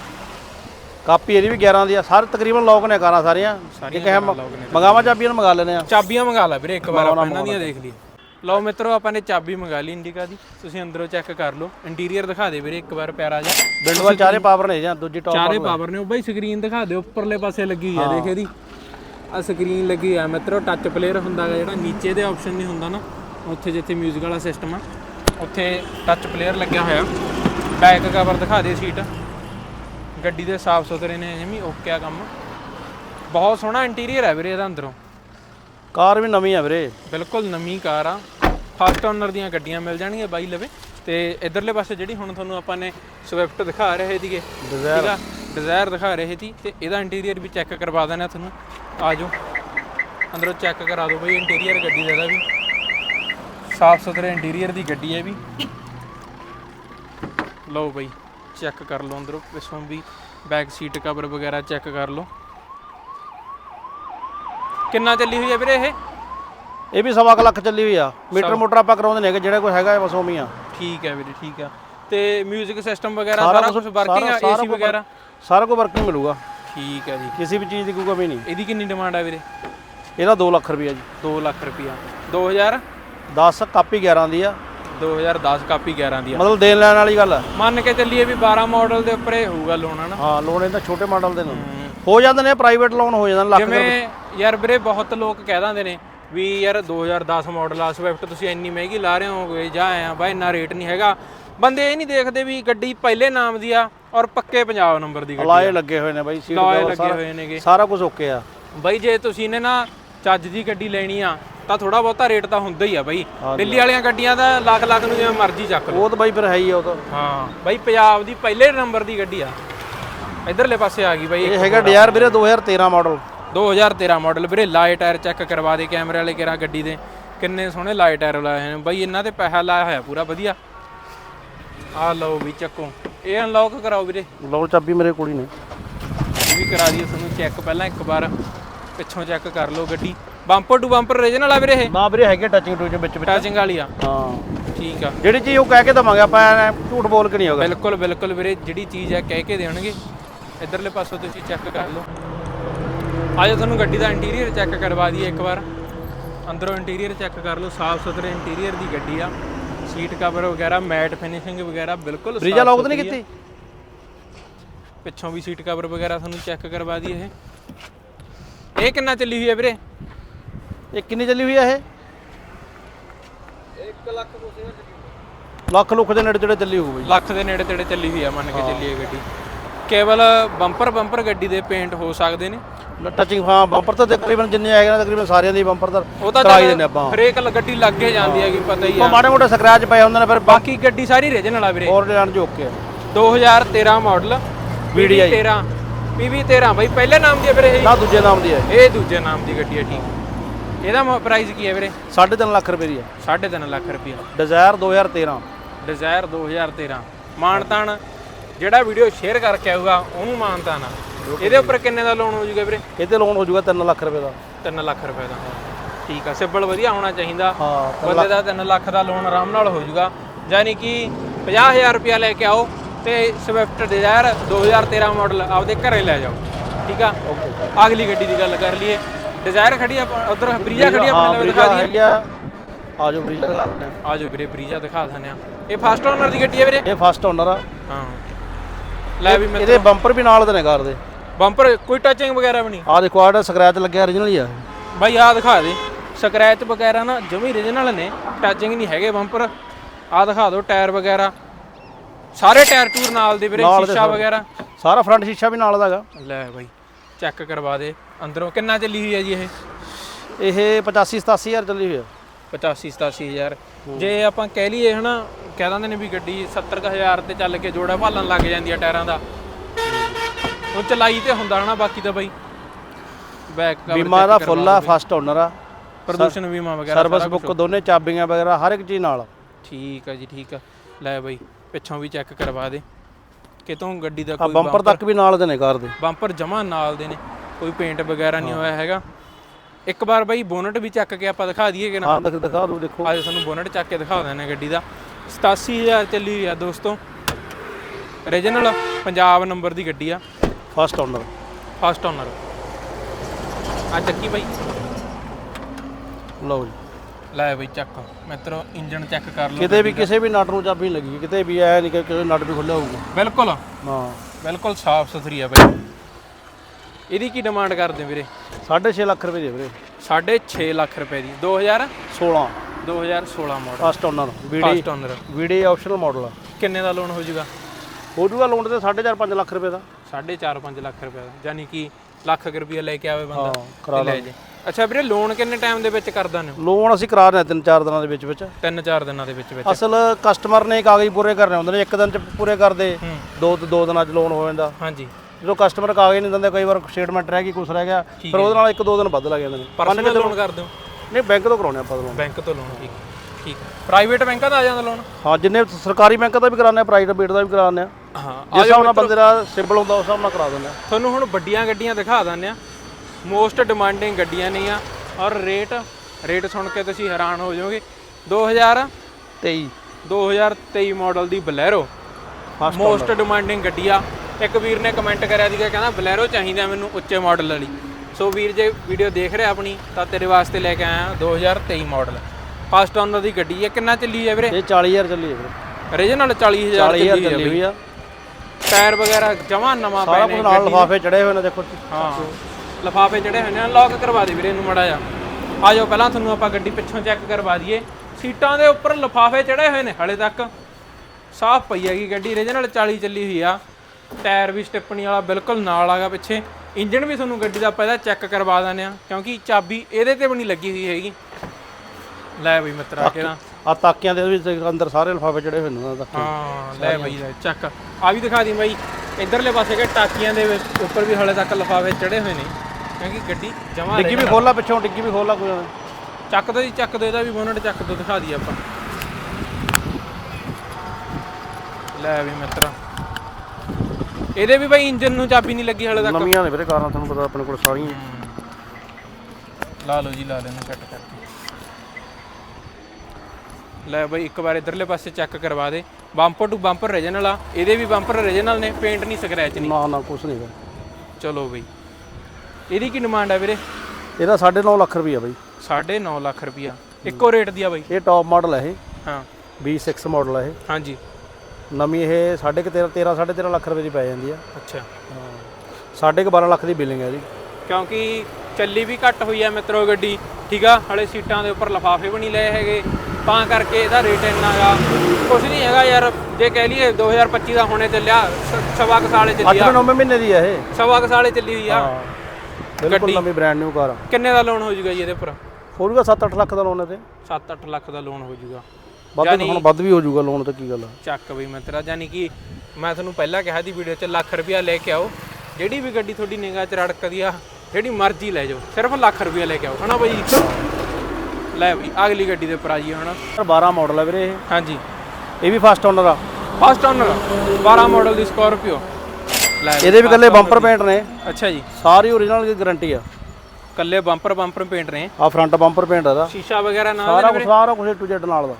ਕਾਪੀ ਇਹਦੀ ਵੀ 11 ਦੀ ਆ ਸਾਰੇ ਤਕਰੀਬਨ ਲੋਕ ਨੇ ਕਾਰਾਂ ਸਾਰੀਆਂ। ਜੇ ਕਹੇ ਮੰਗਾਵਾ ਚਾਬੀਆਂ ਮੰਗਾ ਲੈਨੇ ਆ। ਚਾਬੀਆਂ ਮੰਗਾ ਲੈ ਵੀਰੇ ਇੱਕ ਵਾਰ ਆਪਾਂ ਇਹਨਾਂ ਦੀਆਂ ਦੇਖ ਲਈ ਲਓ ਮਿੱਤਰੋ ਆਪਾਂ ਨੇ ਚਾਬੀ ਮੰਗਾ ਲਈ ਇੰਡੀਕਾ ਦੀ। ਤੁਸੀਂ ਅੰਦਰੋਂ ਚੈੱਕ ਕਰ ਲਓ। ਇੰਟੀਰੀਅਰ ਦਿਖਾ ਦੇ ਵੀਰੇ ਇੱਕ ਵਾਰ ਪਿਆਰਾ ਜਿਹਾ। ਵਿੰਡੋ ਚਾਰੇ ਪਾਵਰ ਨੇ ਜਾਂ ਦੂਜੀ ਟੌਪ ਚਾਰੇ ਪਾਵਰ ਨੇ। ਉਹ ਬਾਈ ਸਕਰੀਨ ਦਿਖਾ ਦਿਓ ਉੱਪਰਲੇ ਪਾਸੇ ਲੱਗੀ ਹੋਈ ਆ ਦੇਖ ਇਹਦੀ। ਆ ਸਕਰੀਨ ਲੱਗੀ ਆ ਮਿੱਤਰੋ ਟੱਚ ਪਲੇਅਰ ਹੁੰਦਾ ਗਾ ਜਿਹੜਾ ਨੀਚੇ ਦੇ ਆਪਸ਼ਨ ਨਹੀਂ ਹੁੰਦਾ ਨਾ। ਉੱਥੇ ਜਿੱਥੇ 뮤직 ਵਾਲਾ ਸਿਸਟਮ ਆ। ਉੱਥੇ ਟੱਚ ਪਲੇਅਰ ਲੱਗਿਆ ਹੋਇਆ। ਬੈਕ ਕਵਰ ਦਿਖਾ ਦੇ ਸੀਟ। ਗੱਡੀ ਦੇ ਸਾਫ਼ ਸੁਥਰੇ ਨੇ ਜਿਵੇਂ ਓਕੇ ਆ ਕੰਮ। ਬਹੁਤ ਸੋਹਣਾ ਇੰਟੀਰੀਅਰ ਹੈ ਵੀਰੇ ਇਹਦਾ ਅੰਦਰੋਂ। ਕਾਰ ਵੀ ਨਵੀਂ ਆ ਵੀਰੇ। ਬਿਲਕੁਲ ਨਵੀਂ ਕਾਰ ਆ। ਫਸਟ ਓਨਰ ਦੀਆਂ ਗੱਡੀਆਂ ਮਿਲ ਜਾਣਗੀਆਂ ਬਾਈ ਲਵੇ। ਤੇ ਇਧਰਲੇ ਪਾਸੇ ਜਿਹੜੀ ਹੁਣ ਤੁਹਾਨੂੰ ਆਪਾਂ ਨੇ ਸਵਿਫਟ ਦਿਖਾ ਰਹੇ ਸੀਗੇ। ਆ? ਡਿਜ਼ਾਇਰ ਦਿਖਾ ਰਹੇ ਸੀ। ਤੇ ਇਹਦਾ ਇੰਟੀਰੀਅਰ ਵੀ ਚੈੱਕ ਕਰਵਾ ਦੇਣਾ ਤੁਹਾਨੂੰ। ਆ ਜਾਓ। ਅੰਦਰੋਂ ਚੈੱਕ ਕਰਾ ਦਿਓ ਬਈ ਇੰਟੀਰੀਅਰ ਗੱਡੀ ਦਾ ਇਹਦਾ ਵੀ। ਸਾਫ਼ ਸੁਥਰੇ ਇੰਟੀਰੀਅਰ ਦੀ ਗੱਡੀ ਹੈ ਵੀ। ਲਓ ਬਈ ਚੈੱਕ ਕਰ ਲਓ ਅੰਦਰੋਂ। ਪਿੱਛੋਂ ਵੀ ਬੈਕ ਸੀਟ ਕਵਰ ਵਗੈਰਾ ਚੈੱਕ ਕਰ ਲਓ। ਕਿੰਨਾ ਚੱਲੀ ਹੋਈ ਹੈ ਵੀਰੇ ਇਹ? ਇਹ ਵੀ ਸਵਾ ਕੁ ਲੱਖ ਚੱਲੀ ਹੋਈ ਆ। ਮੀਟਰ ਮੋਟਰ ਆਪਾਂ ਕਰਾਉਂਦੇ ਨੇ ਕਿ ਜਿਹੜਾ ਕੁਝ ਹੈਗਾ ਬਸ ਉਵੇਂ ਹੀ ਆ। ਠੀਕ ਹੈ ਵੀਰੇ ਠੀਕ ਆ। ਤੇ 뮤직 ਸਿਸਟਮ ਵਗੈਰਾ ਸਾਰਾ ਕੁਝ ਵਰਕਿੰਗ ਆ ਏਸੀ ਵਗੈਰਾ? ਸਾਰਾ ਕੁਝ ਵਰਕਿੰਗ ਮਿਲੂਗਾ। ਠੀਕ ਹੈ ਜੀ। ਕਿਸੇ ਵੀ ਚੀਜ਼ ਦੀ ਕੋਈ ਕਮੀ ਨਹੀਂ ਇਹਦੀ ਕਿੰਨੀ ਡਿਮਾਂਡ ਆ ਵੀਰੇ? ਇਹਦਾ 2 ਲੱਖ ਰੁਪਈਆ ਜੀ। 2 ਲੱਖ ਰੁਪਿਆ 2000 10 ਕਾਪੀ 11 ਦੀ ਆ। 2010 ਕਾਪੀ 11 ਦੀ ਆ। ਮਤਲਬ ਦੇਣ ਲੈਣ ਵਾਲੀ ਗੱਲ ਆ। ਮੰਨ ਕੇ ਚੱਲੀਏ ਵੀ 12 ਮਾਡਲ ਦੇ ਉੱਪਰ ਇਹ ਹੋਊਗਾ ਲੋਨ ਹਨਾ? ਹਾਂ ਲੋਨ ਇਹਦਾ ਛੋਟੇ ਮਾਡਲ ਦੇ ਨੇ। ਹੋ। ਜਾਂਦੇ ਨੇ ਪ੍ਰਾਈਵੇਟ ਲੋਨ ਹੋ ਜਾਂਦੇ ਨੇ ਲੱਖ ਦੇ ਜਿਵੇਂ ਯਾਰ ਵੀਰੇ ਬਹੁਤ ਲੋਕ ਕਹਿ ਦਿੰਦੇ ਨੇ ਵੀ ਯਾਰ 2010 ਮਾਡਲ ਆ ਸਵਿਫਟ ਤੁਸੀਂ ਇੰਨੀ ਮਹਿੰਗੀ ਲਾ ਰਹੇ ਹੋਗੇ ਜਾਂ ਆ ਬਾ ਇੰਨਾ ਰੇਟ ਨਹੀਂ ਹੈਗਾ। ਬੰਦੇ ਇਹ ਨਹੀਂ ਦੇਖਦੇ ਵੀ ਗੱਡੀ ਪਹਿਲੇ ਨਾਮ ਦੀ ਆ ਔਰ ਪੱਕੇ ਪੰਜਾਬ ਨੰਬਰ ਦੀ ਗੱਡੀ ਲਾਏ ਲੱਗੇ ਹੋਏ ਨੇ ਬਾਈ ਸੀਟ ਲੱਗੇ ਹੋਏ ਨੇਗੇ। ਸਾਰਾ ਕੁਝ ਓਕੇ ਆ। ਬਾਈ ਜੇ ਤੁਸੀਂ ਨੇ ਨਾ ਚੱਜ ਦੀ ਗੱਡੀ ਲੈਣੀ ਆ ਤਾਂ ਥੋੜਾ ਬਹੁਤਾ ਰੇਟ ਤਾਂ ਹੁੰਦਾ ਹੀ ਆ ਬਾਈ। ਦਿੱਲੀ ਵਾਲੀਆਂ ਗੱਡੀਆਂ ਦਾ ਲੱਖ ਲੱਖ ਨੂੰ ਜਿਵੇਂ ਮਰਜ਼ੀ ਚੱਕ ਲਓ। ਉਹ ਤਾਂ ਬਾਈ ਫਿਰ ਹੈ ਹੀ ਆ ਉਹ ਤਾਂ। ਹਾਂ ਬਾਈ ਪੰਜਾਬ ਦੀ ਪਹਿਲੇ ਨੰਬਰ ਦੀ ਗੱਡੀ ਆ। ਇਧਰਲੇ ਪਾਸੇ ਆ ਗਈ ਬਾਈ ਇਹ ਹੈਗਾ ਡਿਜ਼ਾਇਰ ਵੀਰੇ 2013 ਮਾਡਲ 2013 ਮਾਡਲ ਵੀਰੇ ਲਾਏ ਟਾਇਰ ਚੈੱਕ ਕਰਵਾ ਦੇ ਕੈਮਰੇ ਵਾਲੇ ਕਿਹੜਾ ਗੱਡੀ ਦੇ। ਕਿੰਨੇ ਸੋਹਣੇ ਲਾਏ ਟਾਇਰ ਲਾਏ ਹੋਏ ਨੇ। ਬਾਈ ਇਹਨਾਂ ਤੇ ਪੈਸਾ ਲਾਇਆ ਹੋਇਆ ਪੂਰਾ ਵਧੀਆ। ਆ ਲਓ ਵੀ ਚੱਕੋ। ਇਹ ਅਨਲੌਕ ਕਰਾਓ ਵੀਰੇ। ਲਓ ਚਾਬੀ ਮੇਰੇ ਕੋਲ ਹੀ ਨੇ। ਇਹ ਵੀ ਕਰਾ ਦਈਏ ਤੁਹਾਨੂੰ ਚੈੱਕ ਪਹਿਲਾਂ ਇੱਕ ਵਾਰ। ਪਿੱਛੋਂ ਚੈੱਕ ਕਰ ਲਓ ਗੱਡੀ। ਬੰਪਰ ਟੂ ਬੰਪਰ ਰੀਜਨਲ ਆ ਵੀਰੇ ਇਹ? ਨਾ ਵੀਰੇ ਹੈਗੇ ਟੱਚਿੰਗ ਟੂਚਿੰਗ ਵਿੱਚ ਵਿੱਚ। ਟਾਚਿੰਗ ਵਾਲੀ ਆ। ਹਾਂ। ਠੀਕ ਆ। ਜਿਹੜੀ ਚੀਜ਼ ਉਹ ਕਹਿ ਕੇ ਦਵਾਂਗੇ ਆਪਾਂ ਐਂ ਝੂਠ ਬੋਲ ਕੇ ਨਹੀਂ ਹੋਗਾ ਬਿਲਕੁਲ ਬਿਲਕੁਲ ਵੀਰੇ। ਜਿਹੜੀ ਚੀਜ਼ ਆ ਕਹਿ ਕੇ ਦੇਣਗੇ। ਇਧਰਲੇ ਪਾਸੋਂ ਤੁਸੀਂ ਚੈੱਕ ਕਰ ਲਓ। ਆਜੋ ਤੁਹਾਨੂੰ ਗੱਡੀ ਦਾ ਇੰਟੀਰੀਅਰ ਚੈੱਕ ਕਰਵਾ ਦਈਏ ਇੱਕ ਵਾਰ। ਅੰਦਰੋਂ ਇੰਟੀਰੀਅਰ ਚੈੱਕ ਕਰ ਲਓ ਸਾਫ਼ ਸੁਥਰੇ ਇੰਟੀਰੀਅਰ ਦੀ ਗੱਡੀ ਆ। ਸੀਟ ਕਵਰ ਵਗੈਰਾ ਮੈਟ ਫਿਨਿਸ਼ਿੰਗ ਵਗੈਰਾ ਬਿਲਕੁਲ ਬ੍ਰਿਜਾ ਲੌਕ ਤਾਂ ਨਹੀਂ। ਕੀਤੀ ਪਿੱਛੋਂ ਵੀ ਸੀਟ ਕਵਰ ਵਗੈਰਾ ਤੁਹਾਨੂੰ ਚੈੱਕ ਕਰਵਾ ਦਈਏ ਇਹ। ਇਹ ਕਿੰਨਾ ਚੱਲੀ ਹੋਈ ਹੈ ਵੀਰੇ? ਇਹ ਕਿੰਨੀ ਚੱਲੀ ਹੋਈ ਆ ਇਹ? 1 ਲੱਖ ਲੱਖ ਲੁੱਖ ਦੇ ਨੇੜੇ ਤੇੜੇ ਚੱਲੀ ਹੋਊ ਬਾਈ ਲੱਖ ਦੇ ਨੇੜੇ ਤੇੜੇ ਚੱਲੀ ਹੋਈ ਆ ਮੰਨ ਕੇ ਚੱਲੀਏ ਗੱਡੀ। ਕੇਵਲ ਬੰਪਰ ਬੰਪਰ ਗੱਡੀ ਦੇ ਪੇਂਟ ਹੋ ਸਕਦੇ ਨੇ। ਟੱਚਿੰਗ ਹਾਂ ਬੰਪਰ ਤਾਂ ਤਕਰੀਬਨ ਜਿੰਨੇ ਹੈਗੇ ਨੇ ਤਕਰੀਬਨ ਸਾਰਿਆਂ ਦੀ ਬੰਪਰ ਤਾਂ ਉਹ ਤਾਂ ਕਰਾਈ ਦਿੰਦੇ ਆਪਾਂ। ਹਰੇਕ ਗੱਡੀ ਲੱਗ ਕੇ ਜਾਂਦੀ ਹੈਗੀ ਪਤਾ ਹੀ ਉਹ ਆ ਮਾੜੇ ਮੋਟੇ ਸਕ੍ਰੈਚ ਪਏ ਹੁੰਦੇ ਨੇ ਫਿਰ ਬਾਕੀ ਗੱਡੀ ਸਾਰੀ ਰੀਜਨਲ ਆ ਵੀਰੇ। ਹੋਰ ਲੈਣ ਜੋ ਓਕੇ ਆ। 2013 ਮਾਡਲ VDI 13 PV 13 ਬਾਈ ਪਹਿਲੇ ਨਾਮ ਦੀ ਹੈ ਵੀਰੇ ਨਾ ਦੂਜੇ ਨਾਮ ਦੀ ਹੈ। ਇਹ ਇਹ ਦੂਜੇ ਨਾਮ ਦੀ ਗੱਡੀ ਹੈ ਠੀਕ। ਇਹਦਾ ਪ੍ਰਾਈਸ ਕੀ ਹੈ ਵੀਰੇ? 3.5 ਲੱਖ ਰੁਪਏ ਦੀ ਹੈ। 3.5 ਲੱਖ ਰੁਪਇਆ ਡਿਜ਼ਾਇਰ 2013 ਡਿਜ਼ਾਇਰ 2013 ਮਾਨਤਾਨ ਜਿਹੜਾ ਵੀਡੀਓ ਸ਼ੇਅਰ ਕਰਕੇ ਆਊਗਾ ਉਹਨੂੰ ਮਾਨਤਾਨ ਆ। ਇਹਦੇ ਉੱਪਰ ਕਿੰਨੇ ਦਾ ਲੋਨ ਹੋ ਜੂਗਾ ਵੀਰੇ? ਇਹਤੇ ਲੋਨ ਹੋ ਜਾਊਗਾ 3 ਲੱਖ ਰੁਪਏ ਦਾ। 3 ਲੱਖ ਰੁਪਏ ਦਾ ਠੀਕ ਆ ਸਿਬਲ ਵਧੀਆ ਹੋਣਾ ਚਾਹੀਦਾ। ਹਾਂ ਬੰਦੇ ਦਾ 3 ਲੱਖ ਦਾ ਲੋਨ ਆਰਾਮ ਨਾਲ ਹੋ ਜਾਊਗਾ ਯਾਨੀ ਕਿ 50000 ਰੁਪਇਆ ਲੈ ਕੇ ਆਓ ਤੇ ਸਵਿਫਟ ਡਿਜ਼ਾਇਰ 2013 ਮਾਡਲ ਆਪਦੇ ਘਰੇ ਲੈ ਜਾਓ। ਠੀਕ ਆ? ਅਗਲੀ ਗੱਡੀ ਦੀ ਗੱਲ ਕਰ ਲਈਏ। ਡਿਜ਼ਾਇਰ ਖੜੀ ਆ ਉਧਰ ਬਰੀਜਾ ਖੜੀ ਆਪਣੇ ਦਿਖਾ ਦਈਏ। ਹੈਗੀ ਆ ਆ ਜਾਓ ਬ੍ਰਿਜਾ ਦਿਖਾ ਦਿੰਦੇ ਹਾਂ। ਆ ਜਾਓ ਵੀਰੇ ਬਰੀਜਾ ਦਿਖਾ ਦਿੰਦੇ ਆ। ਇਹ ਫਸਟ ਓਨਰ ਦੀ ਗੱਡੀ ਹੈ ਵੀਰੇ? ਇਹ ਫਸਟ ਓਨਰ ਆ। ਹਾਂ। ਲੈ ਵੀ ਮੈਂ ਇਹਦੇ ਬੰਪਰ ਵੀ ਨਾਲ ਦੇ ਨੇ ਕਾਰ ਦੇ। ਬੰਪਰ ਕੋਈ ਟੱਚਿੰਗ ਵਗੈਰਾ ਵੀ ਨਹੀਂ। ਆ ਦੇਖੋ ਆਹ ਸਕ੍ਰੈਚ ਲੱਗਿਆ origignal ਹੀ ਆ। ਬਾਈ ਆ ਦਿਖਾ ਦੇ। ਸਕ੍ਰੈਚ ਵਗੈਰਾ ਨਾ ਜਮੀ ਰੀਜਨਲ ਨੇ। ਟੱਚਿੰਗ ਨਹੀਂ ਹੈਗੇ ਬੰਪਰ ਆ ਦਿਖਾ ਦਿਓ ਟਾਇਰ ਵਗੈਰਾ। ਸਾਰੇ ਟਾਇਰ ਟੂਰ ਨਾਲ ਦੇ ਵੀਰੇ ਨਾਲ ਦੇ ਸ਼ੀਸ਼ਾ ਵਗੈਰਾ। ਸਾਰਾ ਫਰੰਟ ਸ਼ੀਸ਼ਾ ਵੀ ਨਾਲ ਦਾ ਹੈਗਾ। ਲੈ ਬਾਈ ਚੈੱਕ ਕਰਵਾ ਦੇ। ਅੰਦਰੋਂ ਕਿੰਨਾ ਚੱਲੀ ਹੋਈ ਹੈ ਜੀ ਇਹ? ਇਹ 85 87000 ਚੱਲੀ ਹੋਈ ਆ। 85 87000 ਜੇ ਆਪਾਂ ਕਹਿ ਲਈਏ ਹਨਾ ਕਹਿ ਦਿੰਦੇ ਨੇ ਵੀ ਗੱਡੀ 70000 ਤੇ ਚੱਲ ਕੇ ਜੋੜਾ ਭਾਲਣ ਲੱਗ ਜਾਂਦੀ ਆ ਟਾਇਰਾਂ ਦਾ। ਉਹ ਚਲਾਈ ਤੇ ਹੁੰਦਾ ਹਨਾ ਬਾਕੀ ਤਾਂ ਬਾਈ। ਬੈਕ ਬੀਮਾ ਦਾ ਫੁੱਲ ਆ ਫਸਟ ਓਨਰ ਆ। ਪ੍ਰਦੂਸ਼ਣ ਬੀਮਾ ਵਗੈਰਾ ਸਰਵਿਸ ਬੁੱਕ ਦੋਨੇ ਚਾਬੀਆਂ ਵਗੈਰਾ ਹਰ ਇੱਕ ਚੀਜ਼ ਨਾਲ। ਠੀਕ ਆ ਜੀ ਠੀਕ ਆ। ਲੈ ਬਾਈ ਪਿੱਛੋਂ ਵੀ ਚੈੱਕ ਕਰਵਾ ਦੇ। ਕਿਤੋਂ ਗੱਡੀ ਦਾ ਕੋਈ ਬੰਪਰ ਤੱਕ ਵੀ ਨਾਲ ਦੇ ਨੇ ਕਾਰ ਦੇ। ਬੰਪਰ ਜਮਾ ਨਾਲ ਦੇ ਨੇ। ਕੋਈ ਪੇਂਟ ਵਗੈਰਾ ਨਹੀਂ ਹੋਇਆ ਹੈਗਾ। ਇੱਕ ਵਾਰ ਬਾਈ ਬੋਨਟ ਵੀ ਚੱਕ ਕੇ ਆਪਾਂ ਦਿਖਾ ਦਈਏ ਕਿ ਨਾ। ਹਾਂ ਦਿਖ- ਦਿਖਾ ਦੋ ਦੇਖੋ। ਅੱਜ ਤੁਹਾਨੂੰ ਬੋਨਟ ਚੱਕ ਕੇ ਦਿਖਾ ਦਿੰਦੇ ਗੱਡੀ ਦਾ। 87000 ਚੱਲੀ ਹੋਈ ਆ ਦੋਸਤੋ। ਰੀਜਨਲ ਪੰਜਾਬ ਨੰਬਰ ਦੀ ਗੱਡੀ ਆ। ਫਸਟ ਓਨਰ ਫਸਟ ਓਨਰ ਆ ਚੱਕੀ ਬਾਈ? ਲਓ ਜੀ। ਲੈ ਬਾਈ ਚੱਕ। ਮਿੱਤਰੋ ਇੰਜਨ ਚੈੱਕ ਕਰ ਲਓ ਕਿਤੇ ਵੀ ਕਿਸੇ ਵੀ ਨਟ ਨੂੰ ਚਾਬੀ ਨਹੀਂ ਲੱਗੀ। ਕਿਤੇ ਵੀ ਐ ਨਹੀਂ ਕਿ ਕਿਸੇ ਨਟ ਵੀ ਖੁੱਲਿਆ ਹੋਊਗਾ। ਬਿਲਕੁਲ। ਹਾਂ। ਬਿਲਕੁਲ ਸਾਫ਼ ਸੁਥਰੀ ਆ ਬਾਈ। ਇਹਦੀ ਕੀ ਡਿਮਾਂਡ ਕਰਦੇ ਵੀਰੇ? 6.5 ਲੱਖ ਰੁਪਏ ਦੇ ਵੀਰੇ। 6.5 ਲੱਖ ਰੁਪਏ ਦੀ। 2000 16 2016 model first owner VD first owner VD optional model ਆ। ਕਿੰਨੇ ਦਾ ਲੋਨ ਹੋ ਜਾਊਗਾ ਹੋ ਜੂਗਾ ਲੋਨ ਤੇ 4.5 5 ਲੱਖ ਰੁਪਏ ਦਾ? 4.5 5 ਲੱਖ ਰੁਪਏ ਦਾ। ਯਾਨੀ ਕਿ ਲੱਖ ਰੁਪਏ ਲੈ ਕੇ ਆਵੇ ਬੰਦਾ ਹਾਂ, ਕਰਾ ਲੈ ਜੇ ਅੱਛਾ ਵੀਰੇ ਲੋਨ ਕਿੰਨੇ ਟਾਈਮ ਦੇ ਵਿੱਚ ਕਰਦਾ ਨੇ ਲੋਨ ਅਸੀਂ ਕਰਾ ਰਹੇ ਹਾਂ ਤਿੰਨ ਚਾਰ ਦਿਨਾਂ ਦੇ ਵਿੱਚ ਵਿੱਚ। 3-4 ਦਿਨਾਂ ਦੇ ਵਿੱਚ ਵਿੱਚ। ਅਸਲ ਕਸਟਮਰ ਨੇ ਕਾਗਜ਼ ਪੂਰੇ ਕਰਨੇ ਹੁੰਦੇ ਨੇ ਇੱਕ ਦਿਨ ਚ ਪੂਰੇ ਕਰਦੇ। ਹੂੰ। ਦੋ ਦੋ ਦਿਨਾਂ ਚ ਲੋਨ ਹੋ ਜਾਂਦਾ। ਹਾਂਜੀ। ਜਦੋਂ ਕਸਟਮਰ ਕਾਗਜ਼ ਨਹੀਂ ਦਿੰਦੇ ਕਈ ਵਾਰ ਸਟੇਟਮੈਂਟ ਰਹਿ ਗਈ ਕੁਛ ਰਹਿ ਗਿਆ ਫਿਰ ਉਹਦੇ ਨਾਲ ਇੱਕ ਦੋ ਦਿਨ ਵੱਧ ਲੱਗ ਜਾਂਦੇ ਨੇ। ਪਰਸਨਲ ਲੋਨ ਕਰ ਦਿਓ। ਨਹੀਂ ਬੈਂਕ ਤੋਂ ਕਰਾਉਣੇ ਆਪਾਂ ਲੋਨ ਬੈਂਕ ਤੋਂ ਲੋਨ ਠੀਕ। ਠੀਕ ਪ੍ਰਾਈਵੇਟ ਬੈਂਕਾਂ ਦਾ ਆ ਜਾਂਦਾ ਲੋਨ ਹਾਂ ਜਿੰਨੇ ਸਰਕਾਰੀ ਬੈਂਕਾਂ ਦਾ ਵੀ ਕਰਾਉਂਦੇ ਆ ਪ੍ਰਾਈਵੇਟ ਦਾ ਵੀ ਕਰਾਉਂਦੇ ਆ ਹਾਂ ਜਿਸ ਹਿਸਾਬ ਨਾਲ ਬੰਦੇ ਦਾ ਸਿੰਪਲ ਹੁੰਦਾ ਉਸ ਹਿਸਾਬ ਨਾਲ ਕਰਾ ਦਿੰਦੇ ਆ ਤੁਹਾਨੂੰ ਹੁਣ ਵੱਡੀਆਂ ਗੱਡੀਆਂ ਦਿਖਾ ਦਿੰਦੇ ਆ ਮੋਸਟ ਡਿਮਾਂਡਿੰਗ ਗੱਡੀਆਂ ਨੇ ਆ। ਔਰ ਰੇਟ ਰੇਟ ਸੁਣ ਕੇ ਤੁਸੀਂ ਹੈਰਾਨ ਹੋ ਜਾਓਗੇ। 2000 23 2023 ਮਾਡਲ ਦੀ ਬਲੈਰੋ ਮੋਸਟ ਡਿਮਾਂਡਿੰਗ ਗੱਡੀ ਆ। ਇੱਕ ਵੀਰ ਨੇ ਕਮੈਂਟ ਕਰਿਆ ਸੀਗਾ ਕਹਿੰਦਾ ਬਲੈਰੋ ਚਾਹੀਦਾ ਮੈਨੂੰ ਉੱਚੇ ਮਾਡਲ ਵਾਲੀ। ਸੋ ਵੀਰ ਜੇ ਵੀਡੀਓ ਦੇਖ ਰਿਹਾ ਆਪਣੀ ਤਾਂ ਤੇਰੇ ਵਾਸਤੇ ਲੈ ਕੇ ਆਇਆ 2023 ਮਾਡਲ ਫਸਟ ਓਨਰ ਦੀ ਗੱਡੀ ਹੈ ਕਿੰਨਾ ਚੱਲੀ ਹੈ ਵੀਰੇ? ਇਹ 40000 ਚੱਲੀ ਹੈ ਵੀਰੇ। ਰੀਜਨਲ 40000 40000 ਚੱਲੀ ਹੈ ਚੱਲੀ ਹੋਈ ਆ। ਟਾਇਰ ਵਗੈਰਾ ਜਮਾ ਨਵਾਂ ਸਾਰਾ ਕੁਝ ਨਾਲ ਲਿਫਾਫੇ ਚੜੇ ਹੋਏ ਨੇ ਦੇਖੋ। ਹਾਂ ਲਫਾਫੇ ਚੜੇ ਹੋਏ ਨੇ ਲੌਕ ਕਰਵਾ ਦੇ ਵੀਰੇ ਇਹਨੂੰ ਮੜਾ ਜਾ ਆ ਜਾਓ ਪਹਿਲਾਂ ਤੁਹਾਨੂੰ ਆਪਾਂ ਗੱਡੀ ਪਿੱਛੋਂ ਚੈੱਕ ਕਰਵਾ ਦਈਏ। ਸੀਟਾਂ ਦੇ ਉੱਪਰ ਲਫਾਫੇ ਚੜੇ ਹੋਏ ਨੇ ਹਲੇ ਤੱਕ। ਸਾਫ਼ ਪਈ ਹੈਗੀ ਗੱਡੀ ਰੀਜਨਲ 40 ਚੱਲੀ ਹੋਈ ਆ। ਟਾਇਰ ਵੀ ਸਟੈਪਣੀ ਵਾਲਾ ਬਿਲਕੁਲ ਨਾਲ ਆਗਾ ਪਿੱਛੇ। ਇੰਜਨ ਵੀ ਤੁਹਾਨੂੰ ਗੱਡੀ ਦਾ ਪਹਿਲਾਂ ਚੈੱਕ ਕਰਵਾ ਦਿੰਦੇ ਆ ਕਿਉਂਕਿ ਚਾਬੀ ਇਹਦੇ ਤੇ ਵੀ ਨਹੀਂ ਲੱਗੀ ਹੋਈ ਹੈਗੀ। ਲੈ ਬਈ ਮਿੱਤਰਾ ਕਿਹੜਾ? ਆ ਤਾਕਿਆਂ ਦੇ ਵਿੱਚ ਅੰਦਰ ਸਾਰੇ ਲਿਫਾਫੇ ਚੜੇ ਹੋਏ ਨੇ ਉਹਨਾਂ ਦਾ ਹਾਂ ਲੈ ਬਈ ਲੈ ਚੱਕ। ਆ ਵੀ ਦਿਖਾ ਦੀ ਬਾਈ ਇਧਰਲੇ ਪਾਸੇ ਕਿ ਟਾਕੀਆਂ ਦੇ ਵਿੱਚ ਉੱਪਰ ਵੀ ਹਲੇ ਤੱਕ ਲਫਾਫੇ ਚੜੇ ਹੋਏ ਨੇ ਕਿਉਂਕਿ ਗੱਡੀ ਜਮਾ ਡਿੱਗੀ ਵੀ ਖੋਲਾ ਪਿੱਛੋਂ ਡਿੱਗੀ ਵੀ ਖੋਲਾ ਕੋਈ। ਚੱਕ ਦੋ ਜੀ ਚੱਕ ਦੋ ਇਹਦਾ ਵੀ ਬੋਨਟ ਚੱਕ ਦੋ ਦਿਖਾ ਦੀ ਆਪਾਂ। ਲੈ ਵੀ ਮਿੱਤਰਾ। ਇਹਦੇ ਵੀ ਬਾਈ ਇੰਜਨ ਨੂੰ ਚਾਬੀ ਨਹੀਂ ਲੱਗੀ ਹਲੇ ਤੱਕ। ਨਵੀਆਂ ਨੇ ਵੀਰੇ ਕਾਰਾਂ ਤੁਹਾਨੂੰ ਪਤਾ ਆਪਣੇ ਕੋਲ ਸਾਰੀਆਂ। ਲਾ ਲਓ ਜੀ ਲਾ ਲੈਣਾ ਸੈੱਟ ਕਰਕੇ ਲੈ ਬਾਈ ਇੱਕ ਵਾਰ ਇਧਰਲੇ ਪਾਸੇ ਚੈੱਕ ਕਰਵਾ ਦੇ। ਬੰਪਰ ਟੂ ਬੰਪਰ ਰੀਜਨਲ ਆ। ਇਹਦੇ ਵੀ ਬੰਪਰ ਰੀਜਨਲ ਨੇ ਪੇਂਟ ਨਹੀਂ ਸਕ੍ਰੈਚ ਨਹੀਂ। ਨਾ ਨਾ ਕੁਛ ਨਹੀਂ ਹੈਗਾ ਚਲੋ ਬਈ। ਇਹਦੀ ਕੀ ਡਿਮਾਂਡ ਹੈ ਵੀਰੇ? ਇਹਦਾ 9.5 ਲੱਖ ਰੁਪਈਆ ਬਾਈ। 9.5 ਲੱਖ ਰੁਪਿਆ ਇੱਕੋ ਰੇਟ ਦੀ ਆ ਬਾਈ। ਇਹ ਟੌਪ ਮਾਡਲ ਹੈ ਇਹ। ਹਾਂ। V6 ਮਾਡਲ ਹੈ ਇਹ। ਹਾਂਜੀ। ਨਵੀਂ ਇਹ 13.5 13 13.5 ਲੱਖ ਰੁਪਏ ਦੀ ਪੈ ਜਾਂਦੀ ਆ। ਅੱਛਾ। ਸਾਢੇ ਕੁ 12 ਲੱਖ ਦੀ ਬਿਲਿੰਗ ਹੈ ਇਹਦੀ। ਕਿਉਂਕਿ ਚੱਲੀ ਵੀ ਘੱਟ ਹੋਈ ਆ ਮਿੱਤਰੋ ਗੱਡੀ। ਠੀਕ ਆ ਹਲੇ ਸੀਟਾਂ ਦੇ ਉੱਪਰ ਲਫਾਫੇ ਵੀ ਨਹੀਂ ਲਏ ਹੈਗੇ। ਤਾਂ ਕਰਕੇ ਇਹਦਾ ਰੇਟ ਇੰਨਾ ਗਾ ਕੁਝ ਨਹੀਂ ਹੈਗਾ ਯਾਰ ਜੇ ਕਹਿ ਲਈਏ 2025 ਦਾ ਹੋਣੇ ਚੱਲਿਆ ਸ- ਸਵਾ ਕੁ ਸਾਲੇ ਚੱਲੀ 8 ਆ 9 ਮਹੀਨੇ ਦੀ ਹੈ ਇਹ? ਸਵਾ ਕੁ ਸਾਲੇ ਚੱਲੀ ਹੋਈ ਆ। ਬਿਲਕੁਲ ਨਵੀਂ ਬ੍ਰਾਂਡ ਨਿਊ ਕਾਰ ਆ ਕਿੰਨੇ ਦਾ ਲੋਨ ਹੋ ਜਾਊਗਾ ਜੀ ਇਹਦੇ ਉੱਪਰ? ਹੋਊਗਾ 7-8 ਲੱਖ ਦਾ ਲੋਨ ਹੈ ਤੇ 7-8 ਲੱਖ ਦਾ ਲੋਨ ਹੋ ਜਾਊਗਾ ਵੱਧ ਹੁਣ ਵੱਧ ਵੀ ਹੋ ਜਾਊਗਾ ਲੋਨ ਤੇ ਕੀ ਗੱਲ ਆ? ਚੱਕ ਬਈ ਮਿੱਤਰਾ ਯਾਨੀ ਕਿ ਮੈਂ ਤੁਹਾਨੂੰ ਪਹਿਲਾਂ ਕਿਹਾ ਦੀ ਵੀਡੀਓ 'ਚ ਲੱਖ ਰੁਪਇਆ ਲੈ ਕੇ ਆਓ। ਜਿਹੜੀ ਵੀ ਗੱਡੀ ਤੁਹਾਡੀ ਨਿਗਾਹ 'ਚ ਰੜਕਦੀ ਆ ਜਿਹੜੀ ਮਰਜ਼ੀ ਲੈ ਜਾਓ ਸਿਰਫ ਲੱਖ ਰੁਪਇਆ ਲੈ ਕੇ ਆਓ। ਹਨਾ ਬਈ? ਲੈ ਬਈ ਅਗਲੀ ਗੱਡੀ ਦੇ ਉੱਪਰ ਆ ਜੀ ਹੁਣ 12 ਮਾਡਲ ਹੈ ਵੀਰੇ ਇਹ। ਹਾਂਜੀ। ਇਹ ਵੀ ਫਸਟ ਓਨਰ ਆ। ਫਸਟ ਓਨਰ 12 ਮਾਡਲ ਦੀ ਸਕਾਰਪੀਓ ਲੈ ਇਹਦੇ ਵੀ ਕੱਲੇ ਬੰਪਰ ਪੇਂਟ ਨੇ। ਅੱਛਾ ਜੀ। ਸਾਰੀ ਓਰੀਜਨਲ ਦੀ ਗਾਰੰਟੀ ਆ। ਕੱਲੇ ਬੰਪਰ ਬੰਪਰ ਪੇਂਟ ਨੇ। ਆ ਫਰੰਟ ਬੰਪਰ ਪੇਂਟ ਇਹਦਾ। ਸ਼ੀਸ਼ਾ ਵਗੈਰਾ ਨਾ ਸਾਰਾ ਕੁਝ ਸਾਰਾ ਕੁਝ ਟੂ ਜੈਡ ਨਾਲ ਦਾ।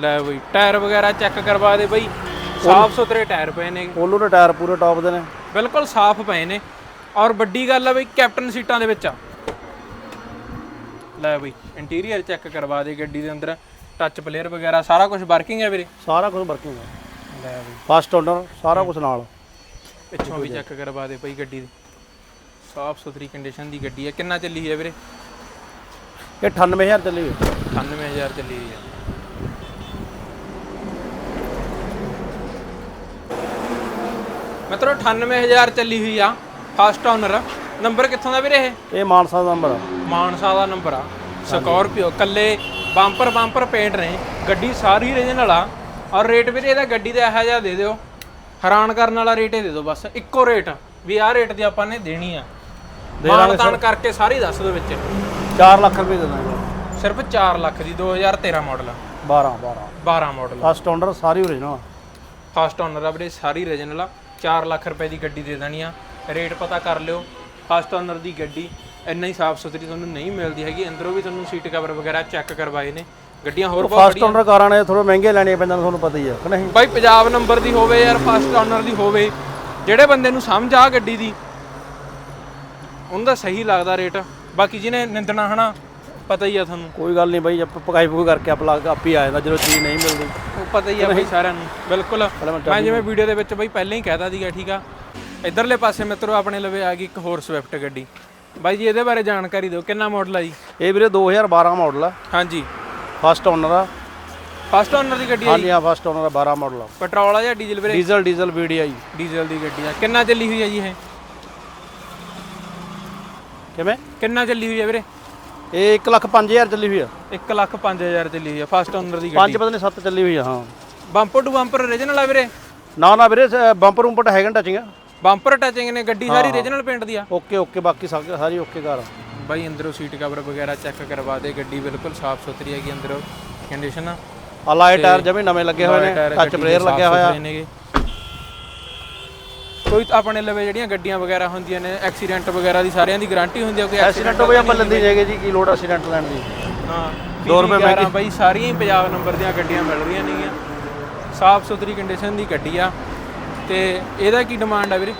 ਲੈ ਬਈ ਟਾਇਰ ਵਗੈਰਾ ਚੈੱਕ ਕਰਵਾ ਦੇ ਬਈ। ਸਾਫ਼ ਸੁਥਰੇ ਟਾਇਰ ਪਏ ਨੇ। ਪੋਲੋ ਦੇ ਟਾਇਰ ਪੂਰੇ ਟੌਪ ਦੇ ਨੇ। ਬਿਲਕੁਲ ਸਾਫ਼ ਪਏ ਨੇ। ਔਰ ਵੱਡੀ ਗੱਲ ਆ ਬਈ ਕੈਪਟਨ ਸੀਟਾਂ ਦੇ ਵਿੱਚ ਆ। ਲੈ ਬਈ ਇੰਟੀਰੀਅਰ ਚੈੱਕ ਕਰਵਾ ਦੇ ਗੱਡੀ ਦੇ ਅੰਦਰ ਟੱਚ ਪਲੇਅਰ ਵਗੈਰਾ ਸਾਰਾ ਕੁਝ ਵਰਕਿੰਗ ਹੈ ਵੀਰੇ? ਸਾਰਾ ਕੁਝ ਵਰਕਿੰਗ ਆ ਲੈ ਬਈ ਫਸਟ ਓਨਰ ਸਾਰਾ ਕੁਝ ਨਾਲ। ਪਿੱਛੋਂ ਵੀ ਚੈੱਕ ਕਰਵਾ ਦੇ ਬਈ ਗੱਡੀ ਦੀ। ਸਾਫ਼ ਸੁਥਰੀ ਕੰਡੀਸ਼ਨ ਦੀ ਗੱਡੀ ਹੈ। ਕਿੰਨਾ ਚੱਲੀ ਹੈ ਵੀਰੇ? ਇਹ 98000 ਚੱਲੀ ਹੋਈ 98000 ਚੱਲੀ ਹੈ। ਮਤਲਬ 98000 ਚੱਲੀ ਹੋਈ ਆ। ਫਸਟ ਓਨਰ ਨੰਬਰ ਕਿੱਥੋਂ ਦਾ ਵੀਰੇ ਇਹ? ਇਹ ਮਾਨਸਾ ਦਾ ਨੰਬਰ ਆ। ਮਾਨਸਾ ਦਾ ਨੰਬਰ ਆ। ਸਕਾਰਪੀਓ ਕੱਲੇ ਬੰਪਰ ਬੰਪਰ ਪੇਂਟ ਨੇ ਗੱਡੀ ਸਾਰੀ ਰੀਜਨਲ ਆ ਔਰ ਰੇਟ ਵੀਰੇ ਇਹਦਾ ਗੱਡੀ ਦਾ ਇਹੋ ਜਿਹਾ ਦੇ ਦਿਓ ਹੈਰਾਨ ਕਰਨ ਵਾਲਾ ਰੇਟ ਹੀ ਦੇ ਦਿਓ ਬਸ ਇੱਕੋ ਰੇਟ ਵੀ ਆਹ ਰੇਟ ਦੀ ਆਪਾਂ ਨੇ ਦੇਣੀ ਆ। ਮਾਨ ਤਾਨ ਕਰਕੇ ਸਾਰੀ ਦੱਸ ਦਿਓ ਵਿੱਚ। 4 ਲੱਖ ਰੁਪਏ ਦੇ ਦਾਂਗੇ। ਸਿਰਫ 4 ਲੱਖ ਦੀ 2013 ਮਾਡਲ। 12 12 12 ਮਾਡਲ। ਫਸਟ ਓਨਰ ਸਾਰੀ ਓਰੀਜਨਲ ਫਸਟ ਓਨਰ ਆ ਵੀਰੇ ਸਾਰੀ ਰੀਜਨਲ ਆ। 4 ਲੱਖ ਰੁਪਏ ਦੀ ਗੱਡੀ ਦੇ ਦੇਣੀ ਆ। ਰੇਟ ਪਤਾ ਕਰ ਲਿਓ ਫਸਟ ਓਨਰ ਦੀ ਗੱਡੀ ਇੰਨਾ ਹੀ ਸਾਫ਼ ਸੁਥਰੀ ਤੁਹਾਨੂੰ ਨਹੀਂ ਮਿਲਦੀ ਹੈਗੀ। ਅੰਦਰੋਂ ਵੀ ਤੁਹਾਨੂੰ ਸੀਟ ਕਵਰ ਵਗੈਰਾ ਚੈੱਕ ਕਰਵਾਏ ਨੇ। ਗੱਡੀਆਂ ਹੋਰ ਬਹੁਤ ਫਸਟ ਓਨਰ ਕਾਰਾਂ ਨੇ ਥੋੜੇ ਮਹਿੰਗੇ ਲੈਣੇ ਪੈਂਦੇ ਨੇ ਤੁਹਾਨੂੰ ਪਤਾ ਹੀ ਆ ਕਿ ਨਹੀਂ? ਬਾਈ ਪੰਜਾਬ ਨੰਬਰ ਦੀ ਹੋਵੇ ਯਾਰ ਫਸਟ ਓਨਰ ਦੀ ਹੋਵੇ ਜਿਹੜੇ ਬੰਦੇ ਨੂੰ ਸਮਝ ਆ ਗੱਡੀ ਦੀ ਉਹਨੂੰ ਦਾ ਸਹੀ ਲੱਗਦਾ ਰੇਟ ਬਾਕੀ ਜਿਹਨੇ ਨਿੰਦਣਾ ਹਨਾ ਪਤਾ ਹੀ ਆ ਤੁਹਾਨੂੰ। ਕੋਈ ਗੱਲ ਨਹੀਂ ਬਾਈ ਆਪਾਂ ਪਕਾਈ ਪੂਈ ਕਰਕੇ ਆਪ ਲਾ ਆਪ ਹੀ ਆ ਜਾਂਦਾ ਜਦੋਂ ਚੀਜ਼ ਨਹੀਂ ਮਿਲਦੀ। ਉਹ ਪਤਾ ਹੀ ਆ ਬਈ ਸਾਰਿਆਂ ਨੂੰ ਬਿਲਕੁਲ। ਮੈਂ ਜਿਵੇਂ ਵੀਡੀਓ ਦੇ ਵਿੱਚ ਬਈ ਪਹਿਲਾਂ ਹੀ ਕਹਿਤਾ ਸੀਗਾ ਠੀਕ ਆ? ਇਧਰਲੇ ਪਾਸੇ ਮਿੱਤਰੋ ਆਪਣੇ ਲਵੇ ਆ ਗਈ ਇੱਕ ਹੋਰ ਸਵਿਫਟ ਗੱਡੀ। ਬਾਈ ਜੀ ਇਹਦੇ ਬਾਰੇ ਜਾਣਕਾਰੀ ਦਿਓ ਕਿੰਨਾ ਮਾਡਲ ਆ ਜੀ? ਇਹ ਵੀਰੇ 2012 ਮਾਡਲ ਆ। ਹਾਂਜੀ। ਫਸਟ ਓਨਰ ਆ। ਫਸਟ ਓਨਰ ਦੀ ਗੱਡੀ ਹੈ ਹਾਂਜੀ ਹਾਂ ਫਸਟ ਓਨਰ 12 ਮਾਡਲ ਆ। ਪੈਟਰੋਲ ਆ ਜਾਂ ਡੀਜ਼ਲ ਵੀਰੇ? ਡੀਜ਼ਲ ਡੀਜ਼ਲ ਵੀਡੀਆਈ ਡੀਜ਼ਲ ਦੀ ਗੱਡੀ ਆ। ਕਿੰਨਾ ਚੱਲੀ ਹੋਈ ਹੈ ਜੀ ਇਹ? ਕਿਵੇਂ? ਕਿੰਨਾ ਚੱਲੀ ਹੋਈ ਹੈ ਵੀਰੇ? ਇਹ 1 ਲੱਖ 5000 ਚੱਲੀ ਹੋਈ ਆ। 1 ਲੱਖ 5000 ਚੱਲੀ ਹੋਈ ਹੈ ਫਸਟ ਓਨਰ ਦੀ ਗੱਡੀ। ਪਤਾ ਨਹੀਂ ਸੱਤ ਚੱਲੀ ਹੋਈ ਆ ਹਾਂ। ਬੰਪਰ ਟੂ ਬੰਪਰ ਓਰੀਜਨਲ ਆ ਵੀਰੇ? ਨਾ ਨਾ ਵੀਰੇ ਬੰਪਰ ਬੰਪਰ ਹੈਗਨ ਟਚਿੰਗ ਬੰਪਰ ਟਚਿੰਗ ਨੇ ਗੱਡੀ ਸਾਰੀ ਓਰੀਜਨਲ ਪੇਂਟ ਦੀ ਆ। ਓਕੇ ਓਕੇ ਬਾਕੀ ਸਾ- ਸਾਰੀ ਓਕੇ ਕਾਰ ਆ। ਬਾਈ ਅੰਦਰੋਂ ਸੀਟ ਕਵਰ ਵਗੈਰਾ ਚੈੱਕ ਕਰਵਾ ਦੇ ਗੱਡੀ ਬਿਲਕੁਲ ਸਾਫ਼ ਸੁਥਰੀ ਹੈਗੀ ਅੰਦਰੋਂ ਕੰਡੀਸ਼ਨ ਆ। ਆ ਲਾਈਟ ਟਾਇਰ ਜਮੇ ਨਵੇਂ ਲੱਗੇ ਹੋਏ ਨੇ ਟੱਚ ਸਾਫ਼ ਲੱਗਿਆ ਹੋਇਆ। ਕੋਈ ਤਾਂ ਆਪਣੇ ਲਵੇ ਜਿਹੜੀਆਂ ਗੱਡੀਆਂ ਵਗੈਰਾ ਹੁੰਦੀਆਂ ਨੇ ਐਕਸੀਡੈਂਟ ਵਗੈਰਾ ਦੀ ਸਾਰਿਆਂ ਦੀ ਗਾਰੰਟੀ ਹੁੰਦੀ ਆ ਕੋਈ ਐਕਸੀਡੈਂਟ ਹੋਵੇ ਆਪਾਂ ਲੈਂਦੀ ਜਾਏਗੇ ਜੀ ਕੀ ਲੋੜ ਐਕਸੀਡੈਂਟ ਲੈਣ ਦੀ? ਹਾਂ ਦੋ ਰੁਪਏ PV 11 ਬਾਈ ਸਾਰੀਆਂ ਹੀ ਪੰਜਾਬ ਨੰਬਰ ਦੀਆਂ ਗੱਡੀਆਂ ਮਿਲ ਰਹੀਆਂ ਨੇਗੀਆਂ। ਸਾਫ਼ ਸੁਥਰੀ ਕੰਡੀਸ਼ਨ ਦੀ ਗੱਡੀ ਆ। ਤੇ ਇਹਦਾ ਕੀ ਡਿਮਾਂਡ ਆ ਵੀਰੇ?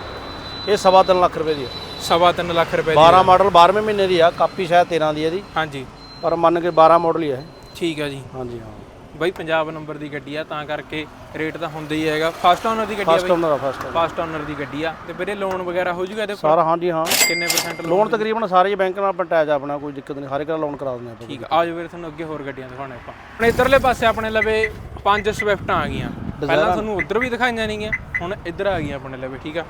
ਇਹ ਸਵਾ ਤਿੰਨ ਲੱਖ ਰੁਪਏ ਦੀ ਆ। ਸਵਾ ਤਿੰਨ ਲੱਖ ਰੁਪਏ ਦੀ 12 ਮਾਡਲ 12ਵੇਂ ਮਹੀਨੇ ਦੀ ਆ ਕਾਪੀ ਸ਼ਾਇਦ 13 ਦੀ ਆ ਇਹਦੀ। ਹਾਂਜੀ। ਪਰ ਮੰਨ ਕੇ 12 ਮਾਡਲ ਹੀ ਆ ਇਹ। ਠੀਕ ਆ ਜੀ। ਹਾਂਜੀ ਹਾਂ। ਬਾਈ ਪੰਜਾਬ ਨੰਬਰ ਦੀ ਗੱਡੀ ਆ ਤਾਂ ਕਰਕੇ ਰੇਟ ਤਾਂ ਹੁੰਦਾ ਹੀ ਹੈਗਾ। ਫਸਟ ਓਨਰ ਦੀ ਗੱਡੀ ਆ ਫਸਟ ਓਨਰ ਆ ਫਸਟ ਫਸਟ ਓਨਰ ਦੀ ਗੱਡੀ ਆ। ਤੇ ਵੀਰੇ ਲੋਨ ਵਗੈਰਾ ਹੋ ਜੂਗਾ ਇਹਦੇ ਉੱਪਰ? ਸਾਰਾ ਹਾਂਜੀ ਹਾਂ। ਕਿੰਨੇ ਪਰਸੈਂਟ ਲੋਨ ਤਕਰੀਬਨ ਸਾਰੇ ਬੈਂਕ ਨਾਲ ਪਟਾਇਆ ਆਪਣਾ ਕੋਈ ਦਿੱਕਤ ਨਹੀਂ ਹਰ ਇੱਕ ਦਾ ਲੋਨ ਕਰਾ ਦਿੰਦੇ ਆਪਾਂ। ਠੀਕ ਆ ਆਜੋ ਵੀਰੇ ਤੁਹਾਨੂੰ ਅੱਗੇ ਹੋਰ ਗੱਡੀਆਂ ਦਿਖਾਉਣੇ ਆਪਾਂ। ਹੁਣ ਇਧਰਲੇ ਪਾਸੇ ਆਪਣੇ ਲਵੇ ਪੰਜ ਸਵਿਫਟਾਂ ਆ ਗਈਆਂ। ਪਹਿਲਾਂ ਤੁਹਾਨੂੰ ਉਧਰ ਵੀ ਦਿਖਾਈਆਂ ਨਹੀਂਗੀਆਂ ਹੁਣ ਇੱਧਰ ਆ ਗਈਆਂ ਆਪਣੇ ਲਵੇ ਠੀਕ ਆ?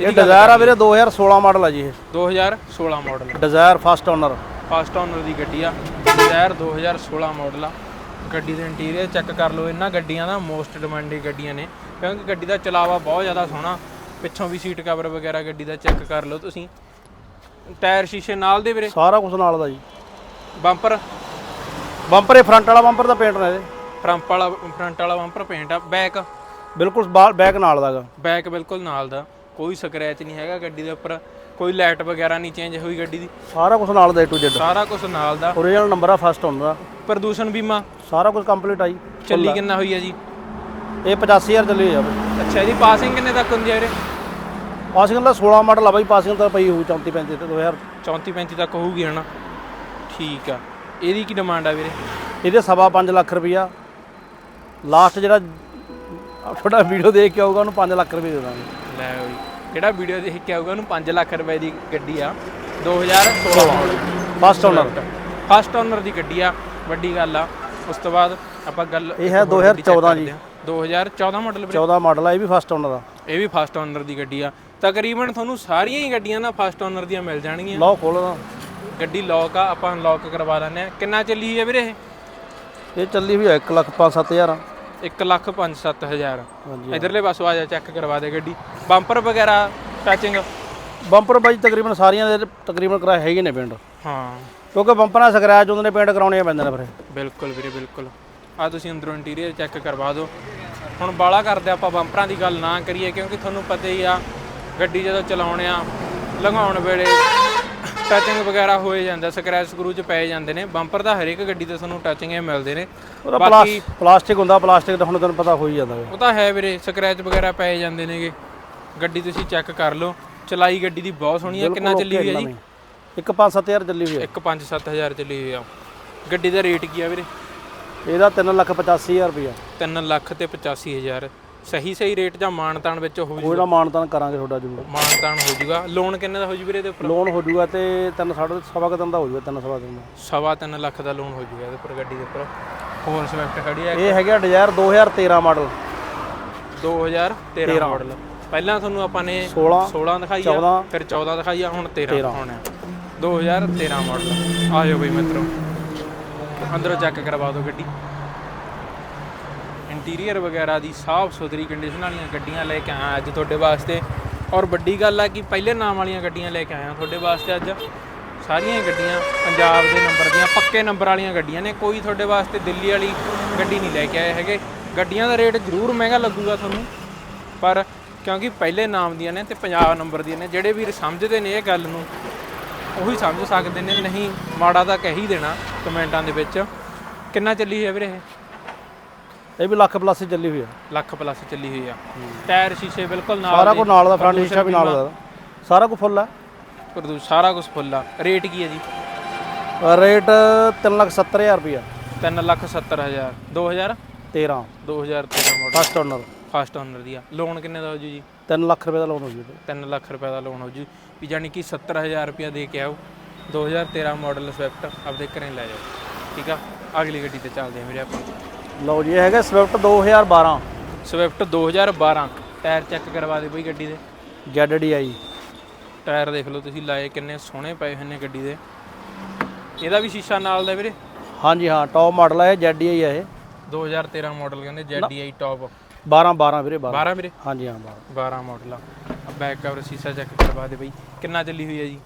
ਇਹ ਡਿਜ਼ਾਇਰ ਆ ਵੀਰੇ 2016 ਮਾਡਲ ਆ ਜੀ ਇਹ। 2016 model Dzire first owner first owner ਦੀ ਗੱਡੀ ਆ। ਡਿਜ਼ਾਇਰ 2016 ਮਾਡਲ ਆ। ਗੱਡੀ ਦੇ ਇੰਟੀਰੀਅਰ ਚੈੱਕ ਕਰ ਲਓ ਇਹਨਾਂ ਗੱਡੀਆਂ ਦਾ ਮੋਸਟ ਡਿਮਾਂਡਿੰਗ ਗੱਡੀਆਂ ਨੇ। ਕਿਉਂਕਿ ਗੱਡੀ ਦਾ ਚਲਾਵਾ ਬਹੁਤ ਜ਼ਿਆਦਾ ਸੋਹਣਾ। ਪਿੱਛੋਂ ਵੀ ਸੀਟ ਕਵਰ ਵਗੈਰਾ ਗੱਡੀ ਦਾ ਚੈੱਕ ਕਰ ਲਓ ਤੁਸੀਂ। ਟਾਇਰ ਸ਼ੀਸ਼ੇ ਨਾਲ ਦੇ ਵੀਰੇ। ਸਾਰਾ ਕੁਝ ਨਾਲ ਦਾ ਜੀ। ਬੰਪਰ ਬੰਪਰ ਇਹ ਫਰੰਟ ਵਾਲਾ ਬੰਪਰ ਦਾ ਪੇਂਟ ਨੇ ਇਹਦੇ ਫਰੰਟ ਵਾਲਾ ਫਰੰਟ ਵਾਲਾ ਬੰਪਰ ਪੇਂਟ ਆ। ਬੈਕ ਬਿਲਕੁਲ ਬੈਕ ਨਾਲ ਦਾਗਾ ਬੈਕ ਬਿਲਕੁਲ ਨਾਲ ਦਾ। ਕੋਈ ਸਕ੍ਰੈਚ ਨਹੀਂ ਹੈਗਾ ਗੱਡੀ ਦੇ ਉੱਪਰ। ਕੋਈ ਲਾਈਟ ਵਗੈਰਾ ਨਹੀਂ ਚੇਂਜ ਹੋਈ ਗੱਡੀ ਦੀ। ਸਾਰਾ ਕੁਝ ਨਾਲ ਦਾ A to Z ਸਾਰਾ ਕੁਝ ਨਾਲ ਦਾ। ਓਰੀਜਨਲ ਨੰਬਰ ਆ ਫਸਟ ਓਨਰ ਦਾ ਪ੍ਰਦੂਸ਼ਣ ਬੀਮਾ? ਸਾਰਾ ਕੁਝ ਕੰਪਲੀਟ ਆ ਜੀ ਚੱਲੀ ਕਿੰਨਾ ਹੋਈ ਹੈ ਜੀ? ਇਹ 85000 ਚੱਲੀ ਹੋਈ ਆ ਬਈ। ਅੱਛਾ ਜੀ ਪਾਸਿੰਗ ਕਿੰਨੇ ਤੱਕ ਹੁੰਦੀ ਹੈ ਵੀਰੇ? ਪਾਸਿੰਗ ਦਾ 16 ਮਾਡਲ ਆ ਬਾਈ ਪਾਸਿੰਗ ਤਾਂ ਪਈ ਹੋਊ 34 35 ਤੇ 2000 34 35 ਤੱਕ ਹੋਊਗੀ ਹਨਾ? ਠੀਕ ਆ। ਇਹਦੀ ਕੀ ਡਿਮਾਂਡ ਆ ਵੀਰੇ? ਇਹਦੇ ਸਵਾ 5 ਲੱਖ ਰੁਪਈਆ। ਲਾਸਟ ਜਿਹੜਾ ਤੁਹਾਡਾ ਵੀਡੀਓ ਦੇਖ ਕੇ ਆਊਗਾ ਉਹਨੂੰ 5 ਲੱਖ ਰੁਪਏ ਦੇ ਦਾਂਗੇ। ਲੈ ਬਈ ਜਿਹੜਾ ਵੀਡੀਓ ਦੇਖ ਕੇ ਆਊਗਾ ਉਹਨੂੰ 5 ਲੱਖ ਰੁਪਏ ਦੀ ਗੱਡੀ ਆ। 2016 model. First owner first owner ਦੀ ਗੱਡੀ ਆ। ਵੱਡੀ ਗੱਲ ਆ। ਉਸ ਤੋਂ ਬਾਅਦ ਆਪਾਂ ਗੱਲ ਇਹ ਹੈ 2014 ਜੀ 2014 ਮਾਡਲ ਵੀਰੇ। 14 ਮਾਡਲ ਆ ਇਹ ਵੀ ਫਸਟ ਓਨਰ ਆ ਇਹ ਵੀ ਫਸਟ ਓਨਰ ਦੀ ਗੱਡੀ ਆ। ਤਕਰੀਬਨ ਤੁਹਾਨੂੰ ਸਾਰੀਆਂ ਹੀ ਗੱਡੀਆਂ ਨਾ ਫਸਟ ਓਨਰ ਦੀਆਂ ਮਿਲ ਜਾਣਗੀਆਂ। ਲਓ ਖੋਲਦਾ ਗੱਡੀ ਲੌਕ ਆ ਆਪਾਂ ਅਨਲੌਕ ਕਰਵਾ ਲੈਂਦੇ ਆ ਕਿੰਨਾ ਚੱਲੀ ਹੈ ਵੀਰੇ ਇਹ? ਇਹ ਚੱਲੀ ਆ 1 ਲੱਖ 5-7000 1 ਲੱਖ 5-7 ਹਜ਼ਾਰ। ਹਾਂਜੀ ਇਧਰਲੇ ਪਾਸੋਂ ਆ ਜਾ ਚੈੱਕ ਕਰਵਾ ਦੇ ਗੱਡੀ। ਬੰਪਰ ਵਗੈਰਾ ਟੈਚਿੰਗ ਬੰਪਰ ਬਾਈ ਤਕਰੀਬਨ ਸਾਰੀਆਂ ਦੇ ਤਕਰੀਬਨ ਕਰਾਏ ਹੈਗੇ ਨੇ ਪਿੰਡ। ਹਾਂ। ਕਿਉਂਕਿ ਬੰਪਰਾਂ ਸਕ੍ਰੈਚ ਹੁੰਦੇ ਨੇ ਪੇਂਟ ਕਰਾਉਣੇ ਪੈਂਦੇ ਨੇ ਫਿਰ। ਬਿਲਕੁਲ ਵੀਰੇ ਬਿਲਕੁਲ। ਆ ਤੁਸੀਂ ਅੰਦਰੋਂ ਇੰਟੀਰੀਅਰ ਚੈੱਕ ਕਰਵਾ ਦਿਓ। ਹੁਣ ਬਾਲਾ ਕਰਦੇ ਆਪਾਂ ਬੰਪਰਾਂ ਦੀ ਗੱਲ ਨਾ ਕਰੀਏ ਕਿਉਂਕਿ ਤੁਹਾਨੂੰ ਪਤਾ ਹੀ ਆ ਗੱਡੀ ਜਦੋਂ ਚਲਾਉਣੇ ਆ ਲੰਘਾਉਣ ਵੇਲੇ ਟੱਚਿੰਗ ਵਗੈਰਾ ਹੋਏ ਜਾਂਦਾ ਸਕ੍ਰੈਚ ਸਕਰੂ ਚ ਪਏ ਜਾਂਦੇ ਨੇ। ਬੰਪਰ ਦਾ ਹਰੇਕ ਗੱਡੀ ਤੇ ਤੁਹਾਨੂੰ ਟੱਚਿੰਗ ਇਹ ਮਿਲਦੇ ਨੇ। ਉਹਦਾ ਬਾਕੀ ਪਲਾਸ ਪਲਾਸਟਿਕ ਹੁੰਦਾ ਪਲਾਸਟਿਕ ਤਾਂ ਹੁਣ ਤੈਨੂੰ ਪਤਾ ਹੋ ਹੀ ਜਾਂਦਾ। ਉਹ ਤਾਂ ਹੈ ਵੀਰੇ ਸਕ੍ਰੈਚ ਵਗੈਰਾ ਪਏ ਜਾਂਦੇ ਨੇਗੇ। ਗੱਡੀ ਤੁਸੀਂ ਚੈੱਕ ਕਰ ਲਓ। ਚਲਾਈ ਗੱਡੀ ਦੀ ਬਹੁਤ ਸੋਹਣੀ ਹੈ ਕਿੰਨਾ ਚੱਲੀ ਹੋਈ ਹੈ ਜੀ। ਇੱਕ 5-7000 ਚੱਲੀ ਹੋਈ ਹੈ 1.5-7000 ਚੱਲੀ ਹੋਈ ਆ। ਗੱਡੀ ਦਾ ਰੇਟ ਕੀ ਆ ਵੀਰੇ? ਇਹਦਾ 3 ਲੱਖ 85000 ਰੁਪਇਆ 3 ਲੱਖ ਤੇ 85000 ਸਹੀ ਸਹੀ ਰੇਟ ਜਾਂ ਮਾਨਤਾਨ ਵਿੱਚ ਹੋ ਜੂ ਉਹਦਾ ਮਾਨਤਾਨ ਕਰਾਂਗੇ ਤੁਹਾਡਾ ਜ਼ਰੂਰ। ਮਾਨਤਾਨ ਹੋ ਜੂਗਾ। ਲੋਨ ਕਿੰਨੇ ਦਾ ਹੋ ਜੂ ਵੀਰੇ ਇਹਦੇ ਉੱਪਰ? ਲੋਨ ਹੋ ਜਾਊਗਾ ਤੇ ਤਿੰਨ ਸਾਢੇ ਸਵਾ ਕੁ ਦਿਨ ਦਾ ਹੋ ਜਾਊਗਾ ਤਿੰਨ ਸਵਾ ਦਿਨ ਦਾ। ਸਵਾ ਲੱਖ ਦਾ ਲੋਨ ਹੋ ਜੂਗਾ ਇਹਦੇ ਉੱਪਰ ਗੱਡੀ ਦੇ ਉੱਪਰ। ਹੋਰ ਸਵਿਫਟ ਖੜੀ ਹੈ ਇਹ ਹੈਗਾ ਡਿਜ਼ਾਇਰ 2013 ਮਾਡਲ। 2013 ਮਾਡਲ। ਪਹਿਲਾਂ ਤੁਹਾਨੂੰ ਆਪਾਂ ਨੇ 16 16 ਦਿਖਾਈ ਆ 14 ਫਿਰ 14 ਦਿਖਾਈ ਆ ਹੁਣ 13 ਦਿਖਾਉਣਾ 2013 ਮਾਡਲ ਆਜੋ ਬਈ ਮਿੱਤਰੋ। ਅੰਦਰੋਂ ਚੈੱਕ ਕਰਵਾ ਦਿਓ ਗੱਡੀ। ਇੰਟੀਰੀਅਰ ਵਗੈਰਾ ਦੀ ਸਾਫ਼ ਸੁਥਰੀ ਕੰਡੀਸ਼ਨ ਵਾਲੀਆਂ ਗੱਡੀਆਂ ਲੈ ਕੇ ਆਇਆ ਅੱਜ ਤੁਹਾਡੇ ਵਾਸਤੇ। ਔਰ ਵੱਡੀ ਗੱਲ ਆ ਕਿ ਪਹਿਲੇ ਨਾਮ ਵਾਲੀਆਂ ਗੱਡੀਆਂ ਲੈ ਕੇ ਆਇਆ ਤੁਹਾਡੇ ਵਾਸਤੇ ਅੱਜ। ਸਾਰੀਆਂ ਗੱਡੀਆਂ ਪੰਜਾਬ ਦੇ ਨੰਬਰ ਦੀਆਂ ਪੱਕੇ ਨੰਬਰ ਵਾਲੀਆਂ ਗੱਡੀਆਂ ਨੇ। ਕੋਈ ਤੁਹਾਡੇ ਵਾਸਤੇ ਦਿੱਲੀ ਵਾਲੀ ਗੱਡੀ ਨਹੀਂ ਲੈ ਕੇ ਆਏ ਹੈਗੇ। ਗੱਡੀਆਂ ਦਾ ਰੇਟ ਜ਼ਰੂਰ ਮਹਿੰਗਾ ਲੱਗੂਗਾ ਤੁਹਾਨੂੰ। ਪਰ ਕਿਉਂਕਿ ਪਹਿਲੇ ਨਾਮ ਦੀਆਂ ਨੇ ਤੇ ਪੰਜਾਬ ਨੰਬਰ ਦੀਆਂ ਨੇ ਜਿਹੜੇ ਵੀਰ ਸਮਝਦੇ ਨੇ ਇਹ ਗੱਲ ਨੂੰ ਉਹੀ ਸਮਝ ਸਕਦੇ ਨੇ ਨਹੀਂ ਮਾੜਾ ਤਾਂ ਕਹਿ ਹੀ ਦੇਣਾ ਕਮੈਂਟਾਂ ਦੇ ਵਿੱਚ। ਕਿੰਨਾ ਚੱਲੀ ਹੈ ਵੀਰੇ ਇਹ? ਇਹ ਵੀ ਲੱਖ ਪਲੱਸ ਚੱਲੀ ਹੋਈ ਆ। ਲੱਖ ਪਲੱਸ ਚੱਲੀ ਹੋਈ ਆ। ਟਾਇਰ ਸ਼ੀਸ਼ੇ ਬਿਲਕੁਲ ਨਾਲ ਸਾਰਾ ਦੇ। ਕੁਝ ਨਾਲ ਦਾ ਫਰੰਟ ਸ਼ੀਸ਼ਾ ਵੀ ਨਾਲ ਦਾ। ਸਾਰਾ ਕੁਝ ਫੁੱਲ ਆ। ਪ੍ਰਦੂ ਸਾਰਾ ਕੁਝ ਫੁੱਲ ਆ। ਰੇਟ ਕੀ ਹੈ ਜੀ? ਰੇਟ 3 ਲੱਖ 70000 ਰੁਪਇਆ 3 ਲੱਖ 70 ਹਜ਼ਾਰ। 2000 13 2013 model first owner first owner ਦੀ ਆ। ਲੋਨ ਕਿੰਨੇ ਦਾ ਹੋ ਜੂ? ਜੀ 3 ਲੱਖ ਰੁਪਏ ਦਾ ਲੋਨ ਹੋ ਜੂਗਾ 3 ਲੱਖ ਰੁਪਏ ਦਾ ਲੋਨ ਹੋ ਜੂ। ਵੀ ਜਾਨੀ ਕਿ 70000 ਰੁਪਇਆ ਦੇ ਕੇ ਆਓ। 2013 ਮਾਡਲ ਸਵਿਫਟ ਆਪਦੇ ਘਰੇ ਲੈ ਜਾਓ। ਠੀਕ ਆ? ਅਗਲੀ ਗੱਡੀ ਤੇ ਚੱਲਦੇ ਆ ਵੀਰੇ ਆਪਾਂ। ਲਓ ਜੀ ਇਹ ਹੈਗਾ ਸਵਿਫਟ 2012 ਸਵਿਫਟ 2012 ਟਾਇਰ ਚੈੱਕ ਕਰਵਾ ਦੇ ਬਈ ਗੱਡੀ ਦੇ। ZDI ਟਾਇਰ ਦੇਖ ਲਓ ਤੁਸੀਂ ਲਾਏ ਕਿੰਨੇ ਸੋਹਣੇ ਪਏ ਹੋਏ ਨੇ ਗੱਡੀ ਦੇ। ਇਹਦਾ ਵੀ ਸ਼ੀਸ਼ਾ ਨਾਲ ਦਾ ਵੀਰੇ? ਹਾਂਜੀ ਹਾਂ ਟੌਪ ਮਾਡਲ ਹੈ ZDI ਹੈ ਇਹ। 2013 ਮਾਡਲ ਕਹਿੰਦੇ ZDI ਟੌਪ 12 12 ਵੀਰੇ 12 12 ਵੀਰੇ? ਹਾਂਜੀ ਹਾਂ 12 12 ਮਾਡਲ ਆ। ਬੈਕ ਕਵਰ ਸ਼ੀਸ਼ਾ ਚੈੱਕ ਕਰਵਾ ਦੇ ਬਈ। ਕਿੰਨਾ ਚੱਲੀ ਹੋਈ ਹੈ ਜੀ?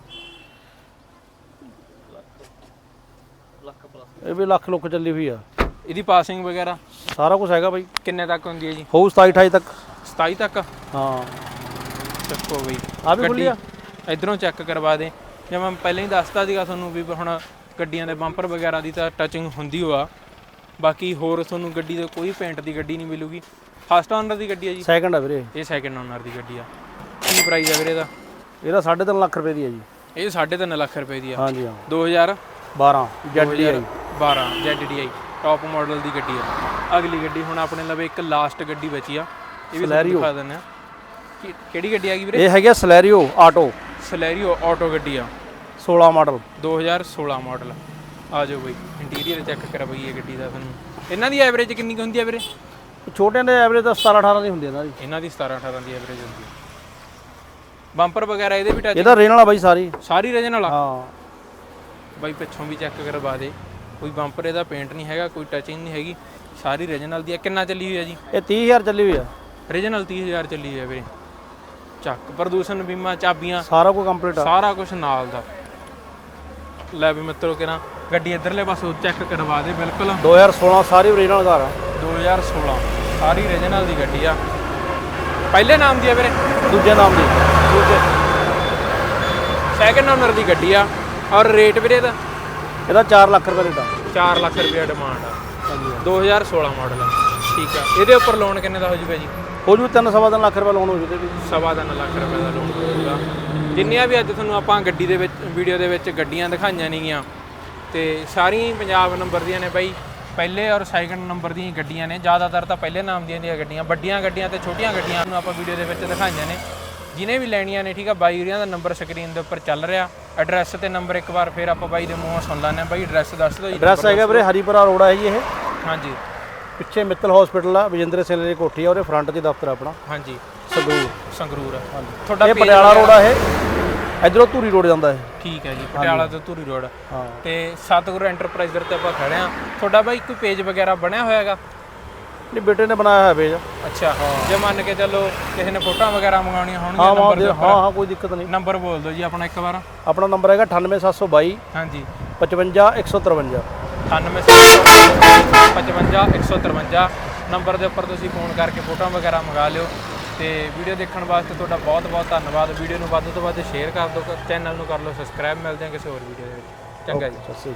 ਇਹ ਵੀ ਲੱਖ ਲੁੱਕ ਚੱਲੀ ਹੋਈ ਆ। ਇਹਦੀ ਪਾਸਿੰਗ ਵਗੈਰਾ? ਸਾਰਾ ਕੁਝ ਹੈਗਾ ਬਾਈ। ਕਿੰਨੇ ਤੱਕ ਹੁੰਦੀ ਹੈ ਜੀ? ਹੋਊ 27 28 ਤੱਕ। 27 ਤੱਕ? ਹਾਂ। ਚੱਕੋ ਬਈ। ਆ ਵੀ ਖੁੱਲੀ ਆ। ਇਧਰੋਂ ਚੈੱਕ ਕਰਵਾ ਦੇ। ਜਿਵੇਂ ਮੈਂ ਪਹਿਲਾਂ ਹੀ ਦੱਸਤਾ ਸੀਗਾ ਤੁਹਾਨੂੰ ਵੀ ਹੁਣ ਗੱਡੀਆਂ ਦੇ ਬੰਪਰ ਵਗੈਰਾ ਦੀ ਤਾਂ ਟੱਚਿੰਗ ਹੁੰਦੀ ਹੋਆ। ਬਾਕੀ ਹੋਰ ਤੁਹਾਨੂੰ ਗੱਡੀ ਦੇ ਕੋਈ ਪੇਂਟ ਦੀ ਗੱਡੀ ਨਹੀਂ ਮਿਲੂਗੀ। ਫਸਟ ਓਨਰ ਦੀ ਗੱਡੀ ਹੈ ਜੀ। ਸੈਕਿੰਡ ਆ ਵੀਰੇ। ਇਹ ਸੈਕੰਡ ਓਨਰ ਦੀ ਗੱਡੀ ਆ। ਪ੍ਰਾਈਸ ਹੈ ਵੀਰੇ ਦਾ ਇਹਦਾ 3.5 ਲੱਖ ਰੁਪਏ ਦੀ ਹੈ ਜੀ। ਇਹ 3.5 ਲੱਖ ਰੁਪਏ ਦੀ ਆ। ਹਾਂਜੀ ਹਾਂ। 2012 12 ZDI ZDI ਟੌਪ ਮਾਡਲ ਦੀ ਗੱਡੀ ਆ। ਅਗਲੀ ਗੱਡੀ ਹੁਣ ਆਪਣੇ ਲਵੇ ਇੱਕ ਲਾਸਟ ਗੱਡੀ ਬਚੀ ਆ। ਇਹ ਵੀ ਤੁਹਾਨੂੰ। ਦਿਖਾ ਦਿੰਦੇ ਆ। ਕਿ- ਕਿਹੜੀ ਗੱਡੀ ਆ ਗਈ ਵੀਰੇ? ਇਹ ਹੈਗਾ ਸਲੈਰੀਓ ਆਟੋ ਸਲੈਰੀਓ ਆਟੋ ਗੱਡੀ ਆ। 16 ਮਾਡਲ 2016 ਮਾਡਲ ਆ ਜਾਓ ਬਈ ਇੰਟੀਰੀਅਰ ਚੈੱਕ ਕਰਵਾਈਏ ਗੱਡੀ ਦਾ ਤੁਹਾਨੂੰ। ਇਹਨਾਂ ਦੀ ਐਵਰੇਜ ਕਿੰਨੀ ਕੁ ਹੁੰਦੀ ਆ ਵੀਰੇ? ਛੋਟਿਆਂ ਦੇ ਐਵਰੇਜ ਤਾਂ 17 18 ਦੀ ਹੁੰਦੀ ਹੈ ਨਾ ਜੀ। ਇਹਨਾਂ ਦੀ 17 18 ਦੀ ਐਵਰੇਜ ਹੁੰਦੀ ਆ। ਬੰਪਰ ਵਗੈਰਾ ਇਹਦੇ ਵੀ ਟੱਚ ਇਹਦਾ ਰੇਨ ਵਾਲਾ ਬਾਈ ਸਾਰੀ। ਸਾਰੀ ਰਜਨ ਵਾਲਾ? ਹਾਂ। ਬਾਈ ਪਿੱਛੋਂ ਵੀ ਚੈੱਕ ਕਰਵਾ ਦੇ। ਕੋਈ ਬੰਪਰ ਇਹਦਾ ਪੇਂਟ ਨਹੀਂ ਹੈਗਾ ਕੋਈ ਟਚਿੰਗ ਨਹੀਂ ਹੈਗੀ। ਸਾਰੀ ਰੀਜਨਲ ਦੀ ਆ। ਕਿੰਨਾ ਚੱਲੀ ਹੋਈ ਆ ਜੀ? ਇਹ 30000 ਚੱਲੀ ਹੋਈ ਆ। ਰੀਜਨਲ 30000 ਚੱਲੀ ਹੋਈ ਆ ਵੀਰੇ। ਚੱਕ ਪ੍ਰਦੂਸ਼ਣ ਬੀਮਾ ਚਾਬੀਆਂ। ਸਾਰਾ ਕੁਝ ਕੰਪਲੀਟ ਆ। ਸਾਰਾ ਕੁਝ ਨਾਲ ਦਾ। ਲੈ ਵੀ ਮਿੱਤਰੋ ਕਿਹਨਾਂ ਗੱਡੀ ਇਧਰਲੇ ਪਾਸੋਂ ਚੈੱਕ ਕਰਵਾ ਦੇ ਬਿਲਕੁਲ। 2016 ਸਾਰੀ ਓਰੀਜਨਲ ਕਾਰ ਆ। 2016 ਸਾਰੀ ਰੀਜਨਲ ਦੀ ਗੱਡੀ ਆ। ਪਹਿਲੇ ਨਾਮ ਦੀ ਆ ਵੀਰੇ। ਦੂਜੇ ਨਾਮ ਦੀ। ਦੂਜੇ ਸੈਕੰਡ ਓਨਰ ਦੀ ਗੱਡੀ ਆ। ਔਰ ਰੇਟ ਵੀਰੇ ਦਾ ਇਹਦਾ 4 ਲੱਖ ਰੁਪਏ ਆ 4 ਲੱਖ ਰੁਪਏ ਡਿਮਾਂਡ ਆ। 2016 ਮਾਡਲ ਆ। ਠੀਕ ਆ। ਇਹਦੇ ਉੱਪਰ ਲੋਨ ਕਿੰਨੇ ਦਾ ਹੋ ਜੂਗਾ ਜੀ? ਹੋ ਜੂ 3 ਸਵਾ ਤਿੰਨ ਲੱਖ ਰੁਪਏ ਲੋਨ ਹੋ ਜੂ। ਤੇ ਵੀ ਸਵਾ ਤਿੰਨ ਲੱਖ ਰੁਪਏ ਦਾ ਲੋਨ ਹੋਊਗਾ ਜਿੰਨੀਆਂ ਵੀ ਅੱਜ ਤੁਹਾਨੂੰ ਆਪਾਂ ਗੱਡੀ ਦੇ ਵਿੱਚ ਵੀਡੀਓ ਦੇ ਵਿੱਚ ਗੱਡੀਆਂ ਦਿਖਾਈਆਂ ਨੇਗੀਆਂ ਤੇ ਸਾਰੀਆਂ ਹੀ ਪੰਜਾਬ ਨੰਬਰ ਦੀਆਂ ਨੇ ਬਾਈ। ਪਹਿਲੇ ਔਰ ਸੈਕੰਡ ਨੰਬਰ ਦੀਆਂ ਹੀ ਗੱਡੀਆਂ ਨੇ। ਜ਼ਿਆਦਾਤਰ ਤਾਂ ਪਹਿਲੇ ਨਾਮ ਦੀਆਂ ਦੀਆਂ ਗੱਡੀਆਂ ਵੱਡੀਆਂ ਗੱਡੀਆਂ ਤੇ ਛੋਟੀਆਂ ਗੱਡੀਆਂ ਨੂੰ ਆਪਾਂ ਵੀਡੀਓ ਦੇ ਵਿੱਚ ਦਿਖਾਈਆਂ ਨੇ। ਜਿਨੇ ਵੀ ਲੈਣੀਆਂ ਨੇ ਠੀਕ ਆ ਬਾਈ ਵੀਰਿਆਂ ਦਾ ਨੰਬਰ ਸਕਰੀਨ ਦੇ ਉੱਪਰ ਚੱਲ ਰਿਹਾ। ਐਡਰੈਸ ਤੇ ਨੰਬਰ ਇੱਕ ਵਾਰ ਫੇਰ ਆਪਾਂ ਬਾਈ ਦੇ ਮੂੰਹੋਂ ਸੁਣ ਹਾਂ। ਬਾਈ ਐਡਰੈਸ ਦੱਸ ਦਿਓ ਜੀ। ਐਡਰੈਸ ਹੈਗਾ ਵੀਰੇ ਹਰੀਪੁਰਾ ਰੋਡ ਆ ਜੀ ਇਹ। ਹਾਂਜੀ। ਪਿੱਛੇ ਮਿੱਤਲ ਹਸਪੀਟਲ ਆ ਵਿਜੇਂਦਰ ਸਿੰਘ ਦੀ ਕੋਠੀ ਆ ਉਹਦੇ ਫਰੰਟ 'ਚ ਦਫ਼ਤਰ ਆਪਣਾ। ਹਾਂਜੀ। ਸੰਗਰੂਰ। ਸੰਗਰੂਰ। ਤੁਹਾਡਾ ਇਹ ਪਟਿਆਲਾ ਰੋਡ ਆ ਇਹ। ਇਧਰੋਂ ਧੂਰੀ ਰੋਡ ਜਾਂਦਾ ਇਹ। ਠੀਕ ਹੈ ਜੀ ਪਟਿਆਲਾ ਤੋਂ ਧੂਰੀ ਰੋਡ। ਹਾਂ। ਤੇ ਸਤਗੁਰੂ ਐਂਟਰਪ੍ਰਾਈਜ਼ਰ ਤੇ ਆਪਾਂ ਖੜੇ ਆ ਤੁਹਾਡਾ ਬਾਈ ਕੋਈ ਪੇਜ ਵਗੈਰਾ ਬਣਿਆ ਹੋਇਆ ਹੈਗਾ? ਨਹੀਂ ਬੇਟੇ ਨੇ ਬਣਾਇਆ ਹੋਇਆ ਪੇਜ ਅੱਛਾ ਜੇ ਮੰਨ ਕੇ ਚੱਲੋ ਕਿਸੇ ਨੇ ਫੋਟੋਆਂ ਵਗੈਰਾ ਮੰਗਾਉਣੀਆਂ ਹੋਣਗੀਆਂ ਹਾਂ ਨੰਬਰ ਦੇ- ਹਾਂ ਹਾਂ ਕੋਈ ਦਿੱਕਤ ਨਹੀਂ। ਨੰਬਰ ਬੋਲ ਦਿਓ ਜੀ ਆਪਣਾ ਇੱਕ ਵਾਰ। ਆਪਣਾ ਨੰਬਰ ਹੈਗਾ 98722 ਹਾਂਜੀ। 55 153 9855 153 ਨੰਬਰ ਦੇ ਉੱਪਰ ਤੁਸੀਂ ਫੋਨ ਕਰਕੇ ਫੋਟੋਆਂ ਵਗੈਰਾ ਮੰਗਾ ਲਿਓ ਤੇ ਵੀਡੀਓ ਦੇਖਣ ਵਾਸਤੇ ਤੁਹਾਡਾ ਬਹੁਤ ਬਹੁਤ ਧੰਨਵਾਦ। ਵੀਡੀਓ ਨੂੰ ਵੱਧ ਤੋਂ ਵੱਧ ਸ਼ੇਅਰ ਕਰ ਦਿਓ ਚੈਨਲ ਨੂੰ ਕਰ ਲਓ ਸਬਸਕ੍ਰਾਈਬ ਮਿਲਦੇ ਹਾਂ ਕਿਸੇ ਹੋਰ ਵੀਡੀਓ ਦੇ ਵਿੱਚ। ਚੰਗਾ ਜੀ। ਸਤਿ ਸ਼੍ਰੀ ਅਕਾਲ।